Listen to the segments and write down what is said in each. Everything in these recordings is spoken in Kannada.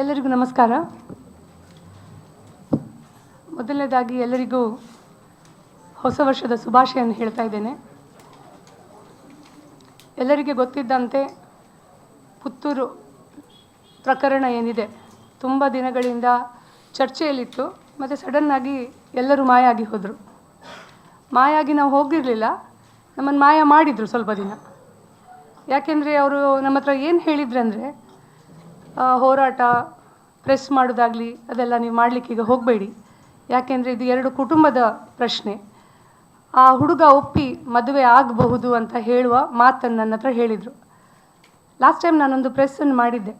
ಎಲ್ಲರಿಗೂ ನಮಸ್ಕಾರ. ಮೊದಲನೇದಾಗಿ ಎಲ್ಲರಿಗೂ ಹೊಸ ವರ್ಷದ ಶುಭಾಶಯನ್ನು ಹೇಳ್ತಾ ಇದ್ದೇನೆ. ಎಲ್ಲರಿಗೆ ಗೊತ್ತಿದ್ದಂತೆ ಪುತ್ತೂರು ಪ್ರಕರಣ ಏನಿದೆ, ತುಂಬ ದಿನಗಳಿಂದ ಚರ್ಚೆಯಲ್ಲಿತ್ತು, ಮತ್ತು ಸಡನ್ನಾಗಿ ಎಲ್ಲರೂ ಮಾಯ ಆಗಿ ಹೋದರು. ಮಾಯ ಆಗಿ ನಾವು ಹೋಗಿರಲಿಲ್ಲ, ನಮ್ಮನ್ನು ಮಾಯ ಮಾಡಿದರು ಸ್ವಲ್ಪ ದಿನ. ಯಾಕೆಂದರೆ ಅವರು ನಮ್ಮ ಹತ್ರ ಏನು ಹೇಳಿದ್ರಂದರೆ ಹೋರಾಟ, ಪ್ರೆಸ್ ಮಾಡೋದಾಗಲಿ, ಅದೆಲ್ಲ ನೀವು ಮಾಡಲಿಕ್ಕೆ ಈಗ ಹೋಗಬೇಡಿ. ಯಾಕೆಂದರೆ ಇದು ಎರಡು ಕುಟುಂಬದ ಪ್ರಶ್ನೆ. ಆ ಹುಡುಗ ಒಪ್ಪಿ ಮದುವೆ ಆಗಬಹುದು ಅಂತ ಹೇಳುವ ಮಾತನ್ನು ನನ್ನ ಹತ್ರ ಹೇಳಿದರು. ಲಾಸ್ಟ್ ಟೈಮ್ ನಾನೊಂದು ಪ್ರೆಸ್ಸನ್ನು ಮಾಡಿದ್ದೆ,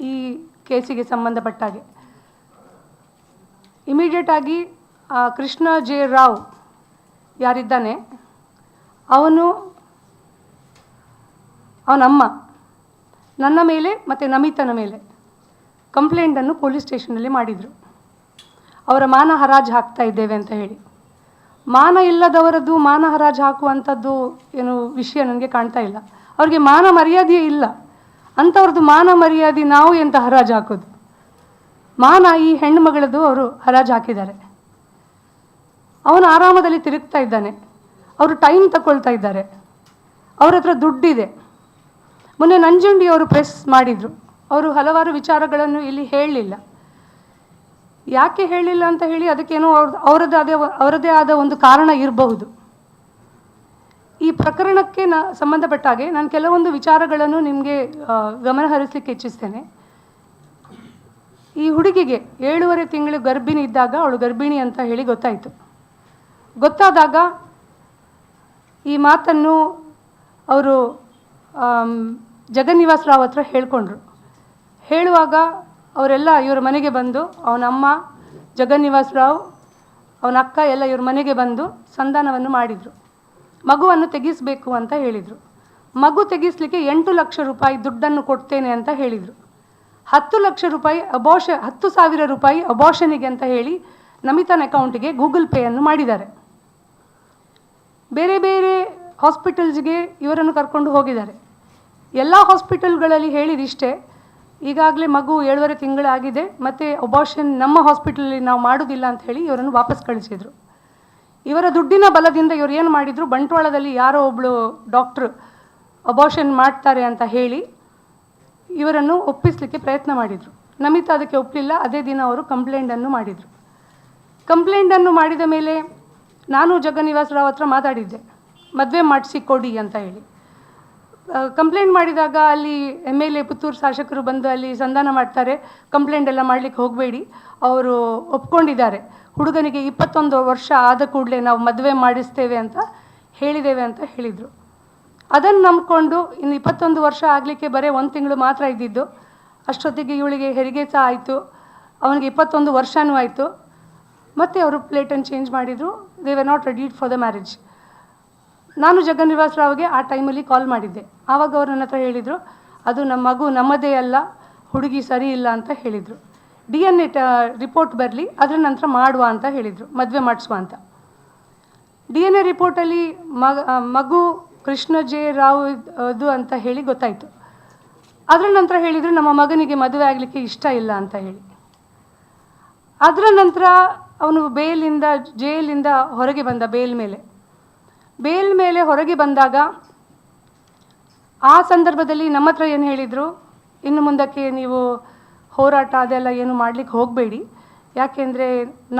ಈ ಕೇಸಿಗೆ ಸಂಬಂಧಪಟ್ಟ ಹಾಗೆ. ಇಮಿಡಿಯೇಟ್ ಆಗಿ, ಆ, ಕೃಷ್ಣ ಜೆ ರಾವ್ ಯಾರಿದ್ದಾನೆ, ಅವನು ಅವನಮ್ಮ. ನನ್ನ ಮೇಲೆ ಮತ್ತು ನಮಿತನ ಮೇಲೆ ಕಂಪ್ಲೇಂಟನ್ನು ಪೊಲೀಸ್ ಸ್ಟೇಷನಲ್ಲಿ ಮಾಡಿದರು. ಅವರ ಮಾನ ಹರಾಜು ಹಾಕ್ತಾ ಇದ್ದೇವೆ ಅಂತ ಹೇಳಿ. ಮಾನ ಇಲ್ಲದವರದ್ದು ಮಾನ ಹರಾಜು ಹಾಕುವಂಥದ್ದು ಏನು ವಿಷಯ ನನಗೆ ಕಾಣ್ತಾ ಇಲ್ಲ. ಅವ್ರಿಗೆ ಮಾನ ಮರ್ಯಾದೆಯೇ ಇಲ್ಲ. ಅಂಥವ್ರದ್ದು ಮಾನ ಮರ್ಯಾದೆ ನಾವು ಎಂತ ಹರಾಜು ಹಾಕೋದು? ಮಾನ ಈ ಹೆಣ್ಣು ಮಗಳದ್ದು ಅವರು ಹರಾಜು ಹಾಕಿದ್ದಾರೆ. ಅವನು ಆರಾಮದಲ್ಲಿ ತಿರುಗ್ತಾ ಇದ್ದಾನೆ. ಅವರು ಟೈಮ್ ತಗೊಳ್ತಾ ಇದ್ದಾರೆ. ಅವ್ರ ಹತ್ರ ದುಡ್ಡಿದೆ. ಮೊನ್ನೆ ನಂಜುಂಡಿ ಅವರು ಪ್ರೆಸ್ ಮಾಡಿದರು. ಅವರು ಹಲವಾರು ವಿಚಾರಗಳನ್ನು ಇಲ್ಲಿ ಹೇಳಲಿಲ್ಲ ಯಾಕೆ ಹೇಳಿಲ್ಲ ಅಂತ ಹೇಳಿ ಅದಕ್ಕೇನೋ ಅವ್ರ ಅವರದೇ ಆದ, ಅವರದ್ದೇ ಆದ ಒಂದು ಕಾರಣ ಇರಬಹುದು. ಈ ಪ್ರಕರಣಕ್ಕೆ ನ, ಸಂಬಂಧಪಟ್ಟ ಹಾಗೆ ನಾನು ಕೆಲವೊಂದು ವಿಚಾರಗಳನ್ನು ನಿಮಗೆ ಗಮನ ಹರಿಸಲಿಕ್ಕೆ ಇಚ್ಛಿಸ್ತೇನೆ. ಈ ಹುಡುಗಿಗೆ ಏಳುವರೆ ತಿಂಗಳು ಗರ್ಭಿಣಿ ಇದ್ದಾಗ ಅವಳು ಗರ್ಭಿಣಿ ಅಂತ ಹೇಳಿ ಗೊತ್ತಾಯಿತು. ಗೊತ್ತಾದಾಗ ಈ ಮಾತನ್ನು ಅವರು ಜಗನ್ನಿವಾಸ್ ರಾವ್ ಹತ್ರ ಹೇಳ್ಕೊಂಡ್ರು. ಹೇಳುವಾಗ ಅವರೆಲ್ಲ ಇವರ ಮನೆಗೆ ಬಂದು ಅವನ ಅಮ್ಮ, ಜಗನ್ನಿವಾಸ್ ರಾವ್, ಅವನ ಅಕ್ಕ ಎಲ್ಲ ಇವ್ರ ಮನೆಗೆ ಬಂದು ಸಂಧಾನವನ್ನು ಮಾಡಿದರು. ಮಗುವನ್ನು ತೆಗೆಸಬೇಕು ಅಂತ ಹೇಳಿದರು. ಮಗು ತೆಗೆಸಲಿಕ್ಕೆ ಎಂಟು ಲಕ್ಷ ರೂಪಾಯಿ ದುಡ್ಡನ್ನು ಕೊಡ್ತೇನೆ ಅಂತ ಹೇಳಿದರು. ಹತ್ತು ಲಕ್ಷ ರೂಪಾಯಿ ಅಬೋಷ ಹತ್ತು ಸಾವಿರ ರೂಪಾಯಿ ಅಬೋಷನಿಗೆ ಅಂತ ಹೇಳಿ ನಮಿತನ ಅಕೌಂಟಿಗೆ ಗೂಗಲ್ ಪೇಯನ್ನು ಮಾಡಿದ್ದಾರೆ. ಬೇರೆ ಬೇರೆ ಹಾಸ್ಪಿಟಲ್ಸ್ಗೆ ಇವರನ್ನು ಕರ್ಕೊಂಡು ಹೋಗಿದ್ದಾರೆ. ಎಲ್ಲ ಹಾಸ್ಪಿಟಲ್ಗಳಲ್ಲಿ ಹೇಳಿದಿಷ್ಟೇ. ಈಗಾಗಲೇ ಮಗು ಏಳುವರೆ ತಿಂಗಳಾಗಿದೆ, ಮತ್ತು ಒಬಾಷನ್ ನಮ್ಮ ಹಾಸ್ಪಿಟಲಲ್ಲಿ ನಾವು ಮಾಡೋದಿಲ್ಲ ಅಂತ ಹೇಳಿ ಇವರನ್ನು ವಾಪಸ್ ಕಳಿಸಿದರು. ಇವರ ದುಡ್ಡಿನ ಬಲದಿಂದ ಇವರು ಏನು ಮಾಡಿದರು, ಬಂಟ್ವಾಳದಲ್ಲಿ ಯಾರೋ ಒಬ್ಬಳು ಡಾಕ್ಟ್ರು ಅಬಾರ್ಷನ್ ಮಾಡ್ತಾರೆ ಅಂತ ಹೇಳಿ ಇವರನ್ನು ಒಪ್ಪಿಸಲಿಕ್ಕೆ ಪ್ರಯತ್ನ ಮಾಡಿದರು. ನಮಿತಾ ಅದಕ್ಕೆ ಒಪ್ಪಲಿಲ್ಲ ಅದೇ ದಿನ ಅವರು ಕಂಪ್ಲೇಂಟನ್ನು ಮಾಡಿದರು. ಕಂಪ್ಲೇಂಟನ್ನು ಮಾಡಿದ ಮೇಲೆ ನಾನು ಜಗನ್ನಿವಾಸ್ ರಾವ್ ಹತ್ರ ಮಾತಾಡಿದ್ದೆ, ಮದುವೆ ಮಾಡಿಸಿಕೊಡಿ ಅಂತ ಹೇಳಿ. ಕಂಪ್ಲೇಂಟ್ ಮಾಡಿದಾಗ ಅಲ್ಲಿ ಎಂ ಎಲ್ ಎ ಪುತ್ತೂರು ಶಾಸಕರು ಬಂದು ಅಲ್ಲಿ ಸಂಧಾನ ಮಾಡ್ತಾರೆ. ಕಂಪ್ಲೇಂಟ್ ಎಲ್ಲ ಮಾಡಲಿಕ್ಕೆ ಹೋಗಬೇಡಿ. ಅವರು ಒಪ್ಕೊಂಡಿದ್ದಾರೆ. ಹುಡುಗನಿಗೆ ಇಪ್ಪತ್ತೊಂದು ವರ್ಷ ಆದ ಕೂಡಲೇ ನಾವು ಮದುವೆ ಮಾಡಿಸ್ತೇವೆ ಅಂತ ಹೇಳಿದ್ದೇವೆ ಅಂತ ಹೇಳಿದರು. ಅದನ್ನು ನಂಬಿಕೊಂಡು ಇನ್ನು ಇಪ್ಪತ್ತೊಂದು ವರ್ಷ ಆಗಲಿಕ್ಕೆ ಬರೀ ಒಂದು ತಿಂಗಳು ಮಾತ್ರ ಇದ್ದಿದ್ದು. ಅಷ್ಟೊತ್ತಿಗೆ ಇವಳಿಗೆ ಹೆರಿಗೆ ಸಹ ಆಯಿತು. ಅವನಿಗೆ ಇಪ್ಪತ್ತೊಂದು ವರ್ಷವೂ ಆಯಿತು. ಮತ್ತೆ ಅವರು ಪ್ಲೇಟನ್ನು ಚೇಂಜ್ ಮಾಡಿದರು. They were not ready for the marriage ನಾನು ಜಗನ್ ರಾವ್ಗೆ ಆ ಟೈಮಲ್ಲಿ ಕಾಲ್ ಮಾಡಿದ್ದೆ. ಆವಾಗ ಅವರು ನನ್ನ ಹೇಳಿದರು, ಅದು ನಮ್ಮ ಮಗು ನಮ್ಮದೇ ಅಲ್ಲ, ಹುಡುಗಿ ಸರಿ ಇಲ್ಲ ಅಂತ ಹೇಳಿದರು. ಡಿ ಎನ್ ಎ ರಿಪೋರ್ಟ್ ಬರಲಿ, ಅದರ ನಂತರ ಮಾಡುವ ಅಂತ ಹೇಳಿದರು, ಮದುವೆ ಮಾಡಿಸುವ ಅಂತ. ಡಿ ಎನ್ ಎ ರಿಪೋರ್ಟಲ್ಲಿ ಮಗ ಮಗು ಕೃಷ್ಣ ಜೆ ರಾವ್ ಅದು ಅಂತ ಹೇಳಿ ಗೊತ್ತಾಯಿತು. ಅದರ ನಂತರ ಹೇಳಿದರು, ನಮ್ಮ ಮಗನಿಗೆ ಮದುವೆ ಆಗಲಿಕ್ಕೆ ಇಷ್ಟ ಇಲ್ಲ ಅಂತ ಹೇಳಿ. ಅದರ ನಂತರ ಅವನು ಬೇಲಿಂದ, ಜೈಲಿಂದ ಹೊರಗೆ ಬಂದ, ಬೇಲ್ ಮೇಲೆ. ಬೇಲ್ ಮೇಲೆ ಹೊರಗೆ ಬಂದಾಗ ಆ ಸಂದರ್ಭದಲ್ಲಿ ನಮ್ಮ ಹತ್ರ ಏನು ಹೇಳಿದರು? ಇನ್ನು ಮುಂದಕ್ಕೆ ನೀವು ಹೋರಾಟ ಅದೆಲ್ಲ ಏನು ಮಾಡಲಿಕ್ಕೆ ಹೋಗಬೇಡಿ. ಯಾಕೆಂದರೆ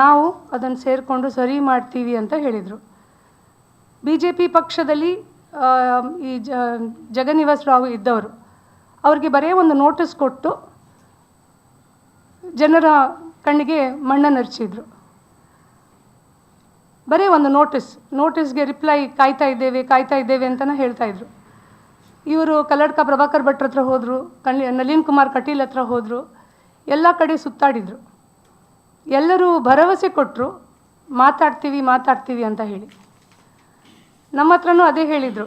ನಾವು ಅದನ್ನು ಸೇರಿಕೊಂಡು ಸರಿ ಮಾಡ್ತೀವಿ ಅಂತ ಹೇಳಿದರು. ಬಿ ಜೆ ಪಿ ಪಕ್ಷದಲ್ಲಿ ಈ ಜ, ಜಗನ್ನಿವಾಸ್ ರಾವ್ ಇದ್ದವರು, ಅವ್ರಿಗೆ ಬರೀ ಒಂದು ನೋಟಿಸ್ ಕೊಟ್ಟು ಜನರ ಕಣ್ಣಿಗೆ ಮಣ್ಣನ್ನು ಹರಿಸಿದ್ರು ಬರೀ ಒಂದು ನೋಟಿಸ್ ನೋಟಿಸ್ಗೆ ರಿಪ್ಲೈ ಕಾಯ್ತಾ ಇದ್ದೇವೆ ಕಾಯ್ತಾ ಇದ್ದೇವೆ ಅಂತಲೇ ಹೇಳ್ತಾ ಇದ್ರು. ಇವರು ಕಲ್ಲಡ್ಕ ಪ್ರಭಾಕರ್ ಭಟ್ರ ಹತ್ರ ಹೋದರು ಕಣ್ಣಿ ನಳಿನ್ ಕುಮಾರ್ ಕಟೀಲ್ ಹತ್ರ ಹೋದರು, ಎಲ್ಲ ಕಡೆ ಸುತ್ತಾಡಿದರು. ಎಲ್ಲರೂ ಭರವಸೆ ಕೊಟ್ಟರು ಮಾತಾಡ್ತೀವಿ ಮಾತಾಡ್ತೀವಿ ಅಂತ ಹೇಳಿ. ನಮ್ಮ ಹತ್ರನೂ ಅದೇ ಹೇಳಿದರು,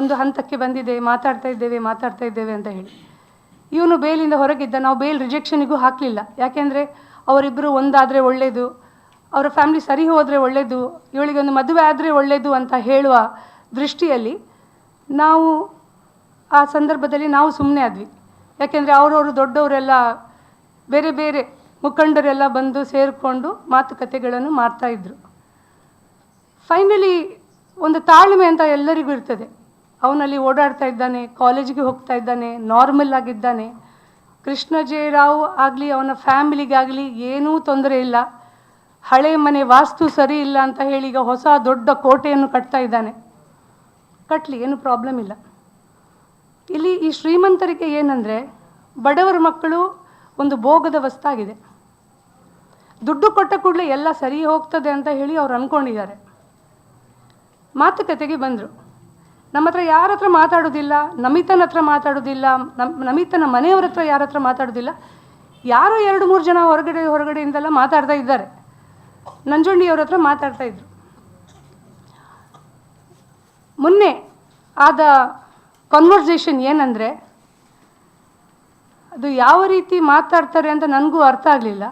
ಒಂದು ಹಂತಕ್ಕೆ ಬಂದಿದೆ, ಮಾತಾಡ್ತಾ ಇದ್ದೇವೆ ಮಾತಾಡ್ತಾ ಇದ್ದೇವೆ ಅಂತ ಹೇಳಿ. ಇವನು ಬೇಲಿಂದ ಹೊರಗಿದ್ದ, ನಾವು ಬೇಲ್ ರಿಜೆಕ್ಷನಿಗೂ ಹಾಕಲಿಲ್ಲ. ಯಾಕೆಂದರೆ ಅವರಿಬ್ಬರು ಒಂದಾದರೆ ಒಳ್ಳೆಯದು ಅವರ ಫ್ಯಾಮಿಲಿ ಸರಿ ಹೋದರೆ ಒಳ್ಳೆಯದು ಇವಳಿಗೆ ಒಂದು ಮದುವೆ ಆದರೆ ಒಳ್ಳೆಯದು ಅಂತ ಹೇಳುವ ದೃಷ್ಟಿಯಲ್ಲಿ ನಾವು ಆ ಸಂದರ್ಭದಲ್ಲಿ ನಾವು ಸುಮ್ಮನೆ ಆದ್ವಿ. ಯಾಕೆಂದರೆ ಅವರವರು ದೊಡ್ಡವರೆಲ್ಲ ಬೇರೆ ಬೇರೆ ಮುಖಂಡರೆಲ್ಲ ಬಂದು ಸೇರಿಕೊಂಡು ಮಾತುಕತೆಗಳನ್ನು ಮಾಡ್ತಾಯಿದ್ರು ಫೈನಲಿ ಒಂದು ತಾಳ್ಮೆ ಅಂತ ಎಲ್ಲರಿಗೂ ಇರ್ತದೆ. ಅವನಲ್ಲಿ ಓಡಾಡ್ತಾ ಇದ್ದಾನೆ, ಕಾಲೇಜಿಗೆ ಹೋಗ್ತಾ ಇದ್ದಾನೆ ನಾರ್ಮಲ್ ಆಗಿದ್ದಾನೆ. ಕೃಷ್ಣ ಆಗಲಿ, ಅವನ ಫ್ಯಾಮಿಲಿಗಾಗಲಿ ಏನೂ ತೊಂದರೆ ಇಲ್ಲ. ಹಳೆ ಮನೆ ವಾಸ್ತು ಸರಿ ಇಲ್ಲ ಅಂತ ಹೇಳಿ ಈಗ ಹೊಸ ದೊಡ್ಡ ಕೋಟೆಯನ್ನು ಕಟ್ತಾ ಇದ್ದಾನೆ. ಕಟ್ಟಲಿ ಏನು ಪ್ರಾಬ್ಲಮ್ ಇಲ್ಲ. ಇಲ್ಲಿ ಈ ಶ್ರೀಮಂತರಿಗೆ ಏನಂದರೆ, ಬಡವರ ಮಕ್ಕಳು ಒಂದು ಭೋಗದ ವಸ್ತಾಗಿದೆ. ದುಡ್ಡು ಕೊಟ್ಟ ಕೂಡಲೇ ಎಲ್ಲ ಸರಿ ಹೋಗ್ತದೆ ಅಂತ ಹೇಳಿ ಅವ್ರು ಅಂದ್ಕೊಂಡಿದ್ದಾರೆ ಮಾತುಕತೆಗೆ ಬಂದರು. ನಮ್ಮ ಹತ್ರ ಯಾರ ಹತ್ರ ಮಾತಾಡೋದಿಲ್ಲ, ನಮಿತನ ಹತ್ರ ಮಾತಾಡೋದಿಲ್ಲ ನಮ್ಮ ನಮಿತನ ಮನೆಯವ್ರ ಹತ್ರ ಯಾರ ಹತ್ರ ಮಾತಾಡೋದಿಲ್ಲ, ಯಾರೋ ಎರಡು ಮೂರು ಜನ ಹೊರಗಡೆ, ಹೊರಗಡೆಯಿಂದೆಲ್ಲ ಮಾತಾಡ್ತಾ ಇದ್ದಾರೆ. ನಂಜುಂಡಿಯವ್ರ ಹತ್ರ ಮಾತಾಡ್ತಾ ಇದ್ರು. ಮೊನ್ನೆ ಆದ ಕನ್ವರ್ಸೇಷನ್ ಏನಂದರೆ, ಅದು ಯಾವ ರೀತಿ ಮಾತಾಡ್ತಾರೆ ಅಂತ ನನಗೂ ಅರ್ಥ ಆಗಲಿಲ್ಲ.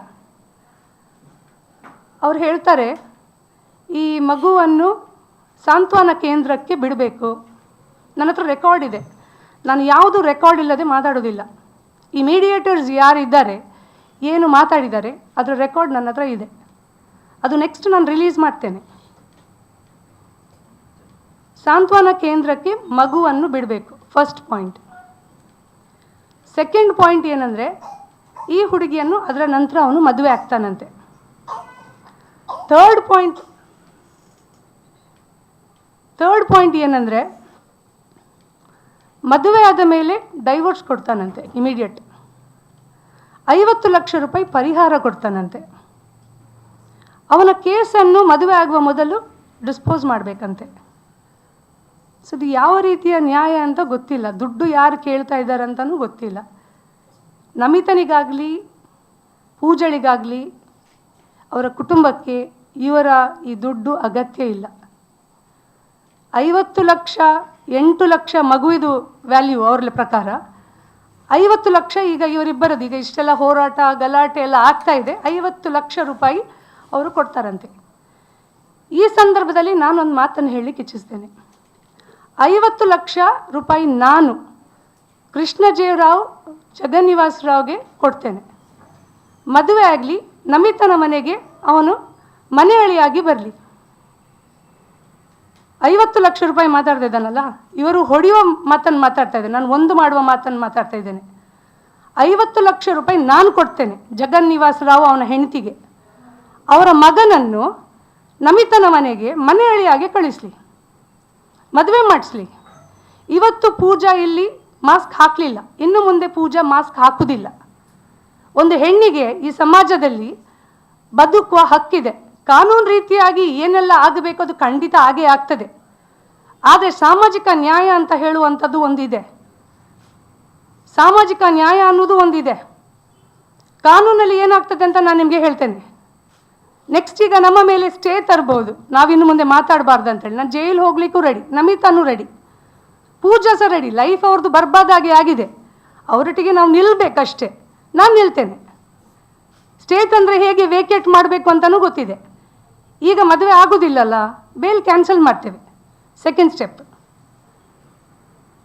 ಅವ್ರು ಹೇಳ್ತಾರೆ, ಈ ಮಗುವನ್ನು ಸಾಂತ್ವನ ಕೇಂದ್ರಕ್ಕೆ ಬಿಡಬೇಕು. ನನ್ನ ಹತ್ರ ರೆಕಾರ್ಡ್ ಇದೆ. ನಾನು ಯಾವುದು ರೆಕಾರ್ಡ್ ಇಲ್ಲದೆ ಮಾತಾಡೋದಿಲ್ಲ. ಈ ಮೀಡಿಯೇಟರ್ಸ್ ಯಾರಿದ್ದಾರೆ, ಏನು ಮಾತಾಡಿದ್ದಾರೆ, ಅದರ ರೆಕಾರ್ಡ್ ನನ್ನ ಹತ್ರ ಇದೆ. ಅದು ನೆಕ್ಸ್ಟ್ ನಾನು ರಿಲೀಸ್ ಮಾಡ್ತೇನೆ. ಸಾಂತ್ವನ ಕೇಂದ್ರಕ್ಕೆ ಮಗುವನ್ನು ಬಿಡಬೇಕು ಫಸ್ಟ್ ಪಾಯಿಂಟ್ ಸೆಕೆಂಡ್ ಪಾಯಿಂಟ್ ಏನಂದರೆ, ಈ ಹುಡುಗಿಯನ್ನು ಅದರ ನಂತರ ಅವನು ಮದುವೆ ಆಗ್ತಾನಂತೆ. ಥರ್ಡ್ ಪಾಯಿಂಟ್ ಥರ್ಡ್ ಪಾಯಿಂಟ್ ಏನಂದರೆ, ಮದುವೆ ಆದ ಮೇಲೆ ಡೈವೋರ್ಸ್ ಕೊಡ್ತಾನಂತೆ ಇಮಿಡಿಯೇಟ್ ಐವತ್ತು ಲಕ್ಷ ರೂಪಾಯಿ ಪರಿಹಾರ ಕೊಡ್ತಾನಂತೆ. ಅವನ ಕೇಸನ್ನು ಮದುವೆ ಆಗುವ ಮೊದಲು ಡಿಸ್ಪೋಸ್ ಮಾಡಬೇಕಂತೆ. ಸೊ ಇದು ಯಾವ ರೀತಿಯ ನ್ಯಾಯ ಅಂತ ಗೊತ್ತಿಲ್ಲ. ದುಡ್ಡು ಯಾರು ಕೇಳ್ತಾ ಇದ್ದಾರೆ ಅಂತಲೂ ಗೊತ್ತಿಲ್ಲ. ನಮಿತನಿಗಾಗಲಿ, ಪೂಜಳಿಗಾಗಲಿ, ಅವರ ಕುಟುಂಬಕ್ಕೆ ಇವರ ಈ ದುಡ್ಡು ಅಗತ್ಯ ಇಲ್ಲ. ಐವತ್ತು ಲಕ್ಷ, ಎಂಟು ಲಕ್ಷ ಮಗುವಿದು ವ್ಯಾಲ್ಯೂ ಅವ್ರ ಪ್ರಕಾರ. ಐವತ್ತು ಲಕ್ಷ ಈಗ ಇವರಿಬ್ಬರದ್ದು. ಈಗ ಇಷ್ಟೆಲ್ಲ ಹೋರಾಟ, ಗಲಾಟೆ ಎಲ್ಲ ಆಗ್ತಾ ಇದೆ. ಐವತ್ತು ಲಕ್ಷ ರೂಪಾಯಿ ಅವರು ಕೊಡ್ತಾರಂತೆ. ಈ ಸಂದರ್ಭದಲ್ಲಿ ನಾನೊಂದು ಮಾತನ್ನು ಹೇಳಲಿಕ್ಕೆ ಇಚ್ಛಿಸ್ತೇನೆ. ಐವತ್ತು ಲಕ್ಷ ರೂಪಾಯಿ ನಾನು ಕೃಷ್ಣ ಜೇವರಾವ್ ಜಗನ್ನಿವಾಸ್ ರಾವ್ಗೆ ಕೊಡ್ತೇನೆ. ಮದುವೆ ಆಗಲಿ, ನಮಿತನ ಮನೆಗೆ ಅವನು ಮನೆಯಳಿಯಾಗಿ ಬರಲಿ. ಐವತ್ತು ಲಕ್ಷ ರೂಪಾಯಿ ಮಾತಾಡ್ತಾ ಇದ್ದಾನಲ್ಲ, ಇವರು ಹೊಡೆಯುವ ಮಾತನ್ನು ಮಾತಾಡ್ತಾ ಇದ್ದೇನೆ ನಾನು ಒಂದು ಮಾಡುವ ಮಾತನ್ನು ಮಾತಾಡ್ತಾ ಇದ್ದೇನೆ. ಐವತ್ತು ಲಕ್ಷ ರೂಪಾಯಿ ನಾನು ಕೊಡ್ತೇನೆ ಜಗನ್ನಿವಾಸರಾವ್ ಅವನ ಹೆಂಡತಿಗೆ. ಅವರ ಮಗನನ್ನು ನಮಿತನ ಮನೆಗೆ ಮನೆಯಳಿಯಾಗಿ ಕಳಿಸ್ಲಿ. ಮದುವೆ ಮಾಡಿಸ್ಲಿ. ಇವತ್ತು ಪೂಜಾ ಇಲ್ಲಿ ಮಾಸ್ಕ್ ಹಾಕಲಿಲ್ಲ. ಇನ್ನು ಮುಂದೆ ಪೂಜಾ ಮಾಸ್ಕ್ ಹಾಕುವುದಿಲ್ಲ ಒಂದು ಹೆಣ್ಣಿಗೆ ಈ ಸಮಾಜದಲ್ಲಿ ಬದುಕುವ ಹಕ್ಕಿದೆ. ಕಾನೂನು ರೀತಿಯಾಗಿ ಏನೆಲ್ಲ ಆಗಬೇಕು ಅದು ಖಂಡಿತ ಆಗೇ ಆಗ್ತದೆ. ಆದರೆ ಸಾಮಾಜಿಕ ನ್ಯಾಯ ಅಂತ ಹೇಳುವಂಥದ್ದು ಒಂದಿದೆ. ಸಾಮಾಜಿಕ ನ್ಯಾಯ ಅನ್ನೋದು ಒಂದಿದೆ. ಕಾನೂನಲ್ಲಿ ಏನಾಗ್ತದೆ ಅಂತ ನಾನು ನಿಮಗೆ ಹೇಳ್ತೇನೆ. ನೆಕ್ಸ್ಟ್ ಈಗ ನಮ್ಮ ಮೇಲೆ ಸ್ಟೇ ತರ್ಬೋದು. ನಾವಿನ್ನು ಮುಂದೆ ಮಾತಾಡಬಾರ್ದು ಅಂತೇಳಿ. ನಾನು ಜೈಲ್ ಹೋಗ್ಲಿಕ್ಕೂ ರೆಡಿ ನಮಿತಾನು ರೆಡಿ ಪೂಜಾ ಸಹ ರೆಡಿ ಲೈಫ್ ಅವ್ರದ್ದು ಬರ್ಬಾದಾಗೆ ಆಗಿದೆ. ಅವರೊಟ್ಟಿಗೆ ನಾವು ನಿಲ್ಲಬೇಕಷ್ಟೇ ನಾನು ನಿಲ್ತೇನೆ. ಸ್ಟೇ ತಂದರೆ ಹೇಗೆ ವೇಕೇಟ್ ಮಾಡಬೇಕು ಅಂತಲೂ ಗೊತ್ತಿದೆ. ಈಗ ಮದುವೆ ಆಗೋದಿಲ್ಲಲ್ಲ ಬೇಲ್ ಕ್ಯಾನ್ಸಲ್ ಮಾಡ್ತೇವೆ. ಸೆಕೆಂಡ್ ಸ್ಟೆಪ್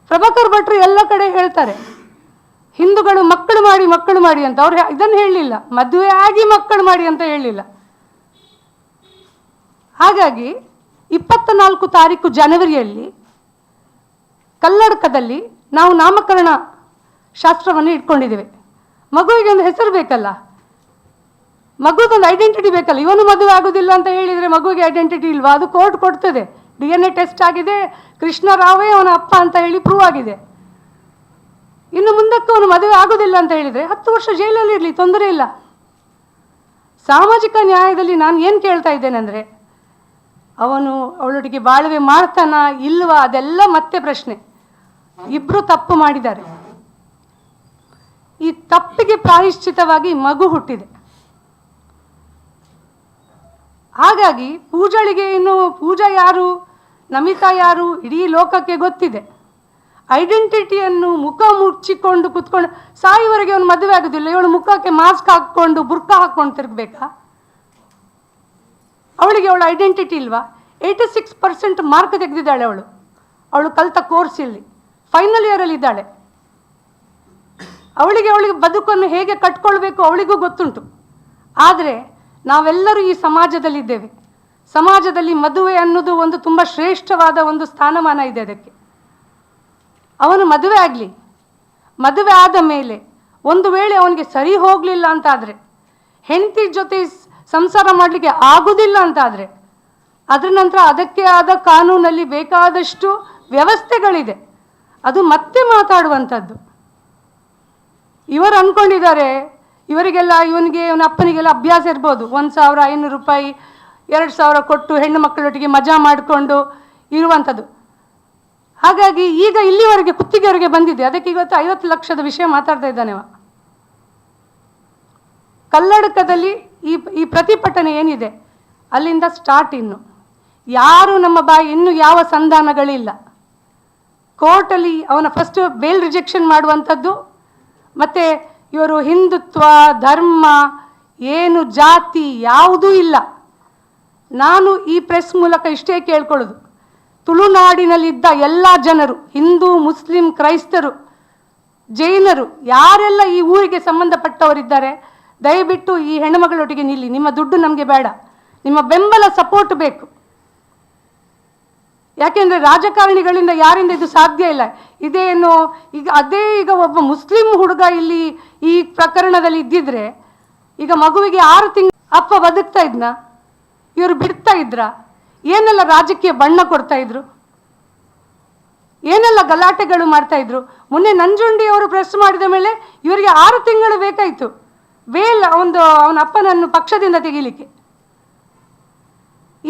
ಪ್ರಭಾಕರ್ ಭಟ್ರು ಎಲ್ಲ ಕಡೆ ಹೇಳ್ತಾರೆ. ಹಿಂದೂಗಳು ಮಕ್ಕಳು ಮಾಡಿ ಮಕ್ಕಳು ಮಾಡಿ ಅಂತ. ಅವ್ರು ಇದನ್ನು ಹೇಳಲಿಲ್ಲ. ಮದುವೆ ಆಗಿ ಮಕ್ಕಳು ಮಾಡಿ ಅಂತ ಹೇಳಲಿಲ್ಲ. ಹಾಗಾಗಿ ಇಪ್ಪತ್ತ ನಾಲ್ಕು ತಾರೀಕು ಜನವರಿಯಲ್ಲಿ ಕಲ್ಲಡಕದಲ್ಲಿ ನಾವು ನಾಮಕರಣ ಶಾಸ್ತ್ರವನ್ನು ಇಟ್ಕೊಂಡಿದ್ದೇವೆ. ಮಗುವಿಗೆ ಒಂದು ಹೆಸರು ಬೇಕಲ್ಲ. ಮಗುದೊಂದು ಐಡೆಂಟಿಟಿ ಬೇಕಲ್ಲ. ಇವನು ಮದುವೆ ಆಗೋದಿಲ್ಲ ಅಂತ ಹೇಳಿದರೆ ಮಗುವಿಗೆ ಐಡೆಂಟಿಟಿ ಇಲ್ವಾ? ಅದು ಕೋರ್ಟ್ ಕೊಡ್ತದೆ. ಡಿ ಎನ್ ಎ ಟೆಸ್ಟ್ ಆಗಿದೆ. ಕೃಷ್ಣರಾವೇ ಅವನ ಅಪ್ಪ ಅಂತ ಹೇಳಿ ಪ್ರೂವ್ ಆಗಿದೆ. ಇನ್ನು ಮುಂದಕ್ಕೆ ಅವನು ಮದುವೆ ಆಗೋದಿಲ್ಲ ಅಂತ ಹೇಳಿದರೆ ಹತ್ತು ವರ್ಷ ಜೈಲಲ್ಲಿ ಇರಲಿ, ತೊಂದರೆ ಇಲ್ಲ. ಸಾಮಾಜಿಕ ನ್ಯಾಯದಲ್ಲಿ ನಾನು ಏನು ಕೇಳ್ತಾ ಇದ್ದೇನೆ ಅಂದರೆ ಅವನು ಅವಳೊಟ್ಟಿಗೆ ಬಾಳ್ವೆ ಮಾಡ್ತಾನ ಇಲ್ವಾ ಅದೆಲ್ಲ ಮತ್ತೆ ಪ್ರಶ್ನೆ. ಇಬ್ರು ತಪ್ಪು ಮಾಡಿದ್ದಾರೆ. ಈ ತಪ್ಪಿಗೆ ಪ್ರಾಯಶ್ಚಿತವಾಗಿ ಮಗು ಹುಟ್ಟಿದೆ. ಹಾಗಾಗಿ ಪೂಜಳಿಗೆ ಇನ್ನು ಪೂಜಾ ಯಾರು, ನಮಿತಾ ಯಾರು, ಇಡೀ ಲೋಕಕ್ಕೆ ಗೊತ್ತಿದೆ. ಐಡೆಂಟಿಟಿಯನ್ನು ಮುಖ ಮುಚ್ಚಿಕೊಂಡು ಕುತ್ಕೊಂಡು, ಸಾಯುವರೆಗೆ ಅವನು ಮದುವೆ ಆಗೋದಿಲ್ಲ. ಇವಳು ಮುಖಕ್ಕೆ ಮಾಸ್ಕ್ ಹಾಕ್ಕೊಂಡು ಬುರ್ಕ ಹಾಕ್ಕೊಂಡು ತಿರುಗಬೇಕಾ? ಅವಳಿಗೆ ಅವಳ ಐಡೆಂಟಿಟಿ ಇಲ್ವಾ? ಏಯ್ಟಿ ಸಿಕ್ಸ್ ಪರ್ಸೆಂಟ್ ಮಾರ್ಕ್ ತೆಗೆದಿದ್ದಾಳೆ ಅವಳು. ಅವಳು ಕಲಿತ ಕೋರ್ಸ್ ಇಲ್ಲಿ. ಫೈನಲ್ ಇಯರಲ್ಲಿ ಇದ್ದಾಳೆ. ಅವಳಿಗೆ ಅವಳಿಗೆ ಬದುಕನ್ನು ಹೇಗೆ ಕಟ್ಕೊಳ್ಬೇಕು ಅವಳಿಗೂ ಗೊತ್ತುಂಟು. ಆದರೆ ನಾವೆಲ್ಲರೂ ಈ ಸಮಾಜದಲ್ಲಿದ್ದೇವೆ. ಸಮಾಜದಲ್ಲಿ ಮದುವೆ ಅನ್ನೋದು ಒಂದು ತುಂಬ ಶ್ರೇಷ್ಠವಾದ ಒಂದು ಸ್ಥಾನಮಾನ ಇದೆ ಅದಕ್ಕೆ. ಅವನು ಮದುವೆ ಆಗಲಿ. ಮದುವೆ ಆದ ಮೇಲೆ ಒಂದು ವೇಳೆ ಅವನಿಗೆ ಸರಿ ಹೋಗಲಿಲ್ಲ ಅಂತಾದರೆ ಹೆಂಡತಿ ಜೊತೆ ಸಂಸಾರ ಮಾಡಲಿಕ್ಕೆ ಆಗುವುದಿಲ್ಲ ಅಂತಾದರೆ, ಅದರ ನಂತರ ಅದಕ್ಕೆ ಆದ ಕಾನೂನಲ್ಲಿ ಬೇಕಾದಷ್ಟು ವ್ಯವಸ್ಥೆಗಳಿದೆ. ಅದು ಮತ್ತೆ ಮಾತಾಡುವಂಥದ್ದು. ಇವರು ಅಂದ್ಕೊಂಡಿದ್ದಾರೆ ಇವರಿಗೆಲ್ಲ ಇವನಿಗೆ, ಇವನ ಅಪ್ಪನಿಗೆಲ್ಲ ಅಭ್ಯಾಸ ಇರ್ಬೋದು. ಒಂದು ಸಾವಿರ ಐನೂರು ರೂಪಾಯಿ, ಎರಡು ಸಾವಿರ ಕೊಟ್ಟು ಹೆಣ್ಣು ಮಕ್ಕಳೊಟ್ಟಿಗೆ ಮಜಾ ಮಾಡಿಕೊಂಡು ಇರುವಂಥದ್ದು. ಹಾಗಾಗಿ ಈಗ ಇಲ್ಲಿವರೆಗೆ ಕುತ್ತಿಗೆವರೆಗೆ ಬಂದಿದೆ. ಅದಕ್ಕೆ ಇವತ್ತು ಐವತ್ತು ಲಕ್ಷದ ವಿಷಯ ಮಾತಾಡ್ತಾ ಇದ್ದಾನೆ ಕಲ್ಲಡಕದಲ್ಲಿ ಈ ಈ ಪ್ರತಿಭಟನೆ ಏನಿದೆ? ಅಲ್ಲಿಂದ ಸ್ಟಾರ್ಟ್ ಇನ್ನು. ಯಾರು ನಮ್ಮ ಬಾಯಿ ಇನ್ನು ಯಾವ ಸಂಧಾನಗಳಿಲ್ಲ. ಕೋರ್ಟಲ್ಲಿ ಅವನ ಫಸ್ಟ್ ಬೇಲ್ ರಿಜೆಕ್ಷನ್ ಮಾಡುವಂಥದ್ದು, ಮತ್ತು ಇವರು ಹಿಂದುತ್ವ, ಧರ್ಮ, ಏನು ಜಾತಿ ಯಾವುದೂ ಇಲ್ಲ. ನಾನು ಈ ಪ್ರೆಸ್ ಮೂಲಕ ಇಷ್ಟೇ ಕೇಳ್ಕೊಳ್ಳೋದು. ತುಳುನಾಡಿನಲ್ಲಿದ್ದ ಎಲ್ಲ ಜನರು, ಹಿಂದೂ, ಮುಸ್ಲಿಂ, ಕ್ರೈಸ್ತರು, ಜೈನರು, ಯಾರೆಲ್ಲ ಈ ಊರಿಗೆ ಸಂಬಂಧಪಟ್ಟವರಿದ್ದಾರೆ ದಯವಿಟ್ಟು ಈ ಹೆಣ್ಣುಮಗಳೊಟ್ಟಿಗೆ ನಿಲ್ಲಿ. ನಿಮ್ಮ ದುಡ್ಡು ನಮಗೆ ಬೇಡ. ನಿಮ್ಮ ಬೆಂಬಲ ಸಪೋರ್ಟ್ ಬೇಕು. ಯಾಕೆಂದ್ರೆ ರಾಜಕಾರಣಿಗಳಿಂದ ಯಾರಿಂದ ಇದು ಸಾಧ್ಯ ಇಲ್ಲ. ಇದೇನು ಈಗ ಅದೇ ಈಗ ಒಬ್ಬ ಮುಸ್ಲಿಂ ಹುಡುಗ ಇಲ್ಲಿ ಈ ಪ್ರಕರಣದಲ್ಲಿ ಇದ್ದಿದ್ರೆ, ಈಗ ಮಗುವಿಗೆ ಆರು ತಿಂಗಳು ಅಪ್ಪ ಬದುಕ್ತಾ ಇದ್ನ? ಇವರು ಬಿಡ್ತಾ ಇದ್ರ? ಏನೆಲ್ಲ ರಾಜಕೀಯ ಬಣ್ಣ ಕೊಡ್ತಾ ಇದ್ರು? ಏನೆಲ್ಲ ಗಲಾಟೆಗಳು ಮಾಡ್ತಾ ಇದ್ರು? ಮೊನ್ನೆ ನಂಜುಂಡಿ ಅವರು ಪ್ರೆಸ್ ಮಾಡಿದ ಮೇಲೆ ಇವರಿಗೆ ಆರು ತಿಂಗಳು ಬೇಕಾಯಿತು. ಬೇಲ್ ಒಂದು ಅವನ ಅಪ್ಪನನ್ನು ಪಕ್ಷದಿಂದ ತೆಗಿಲಿಕ್ಕೆ.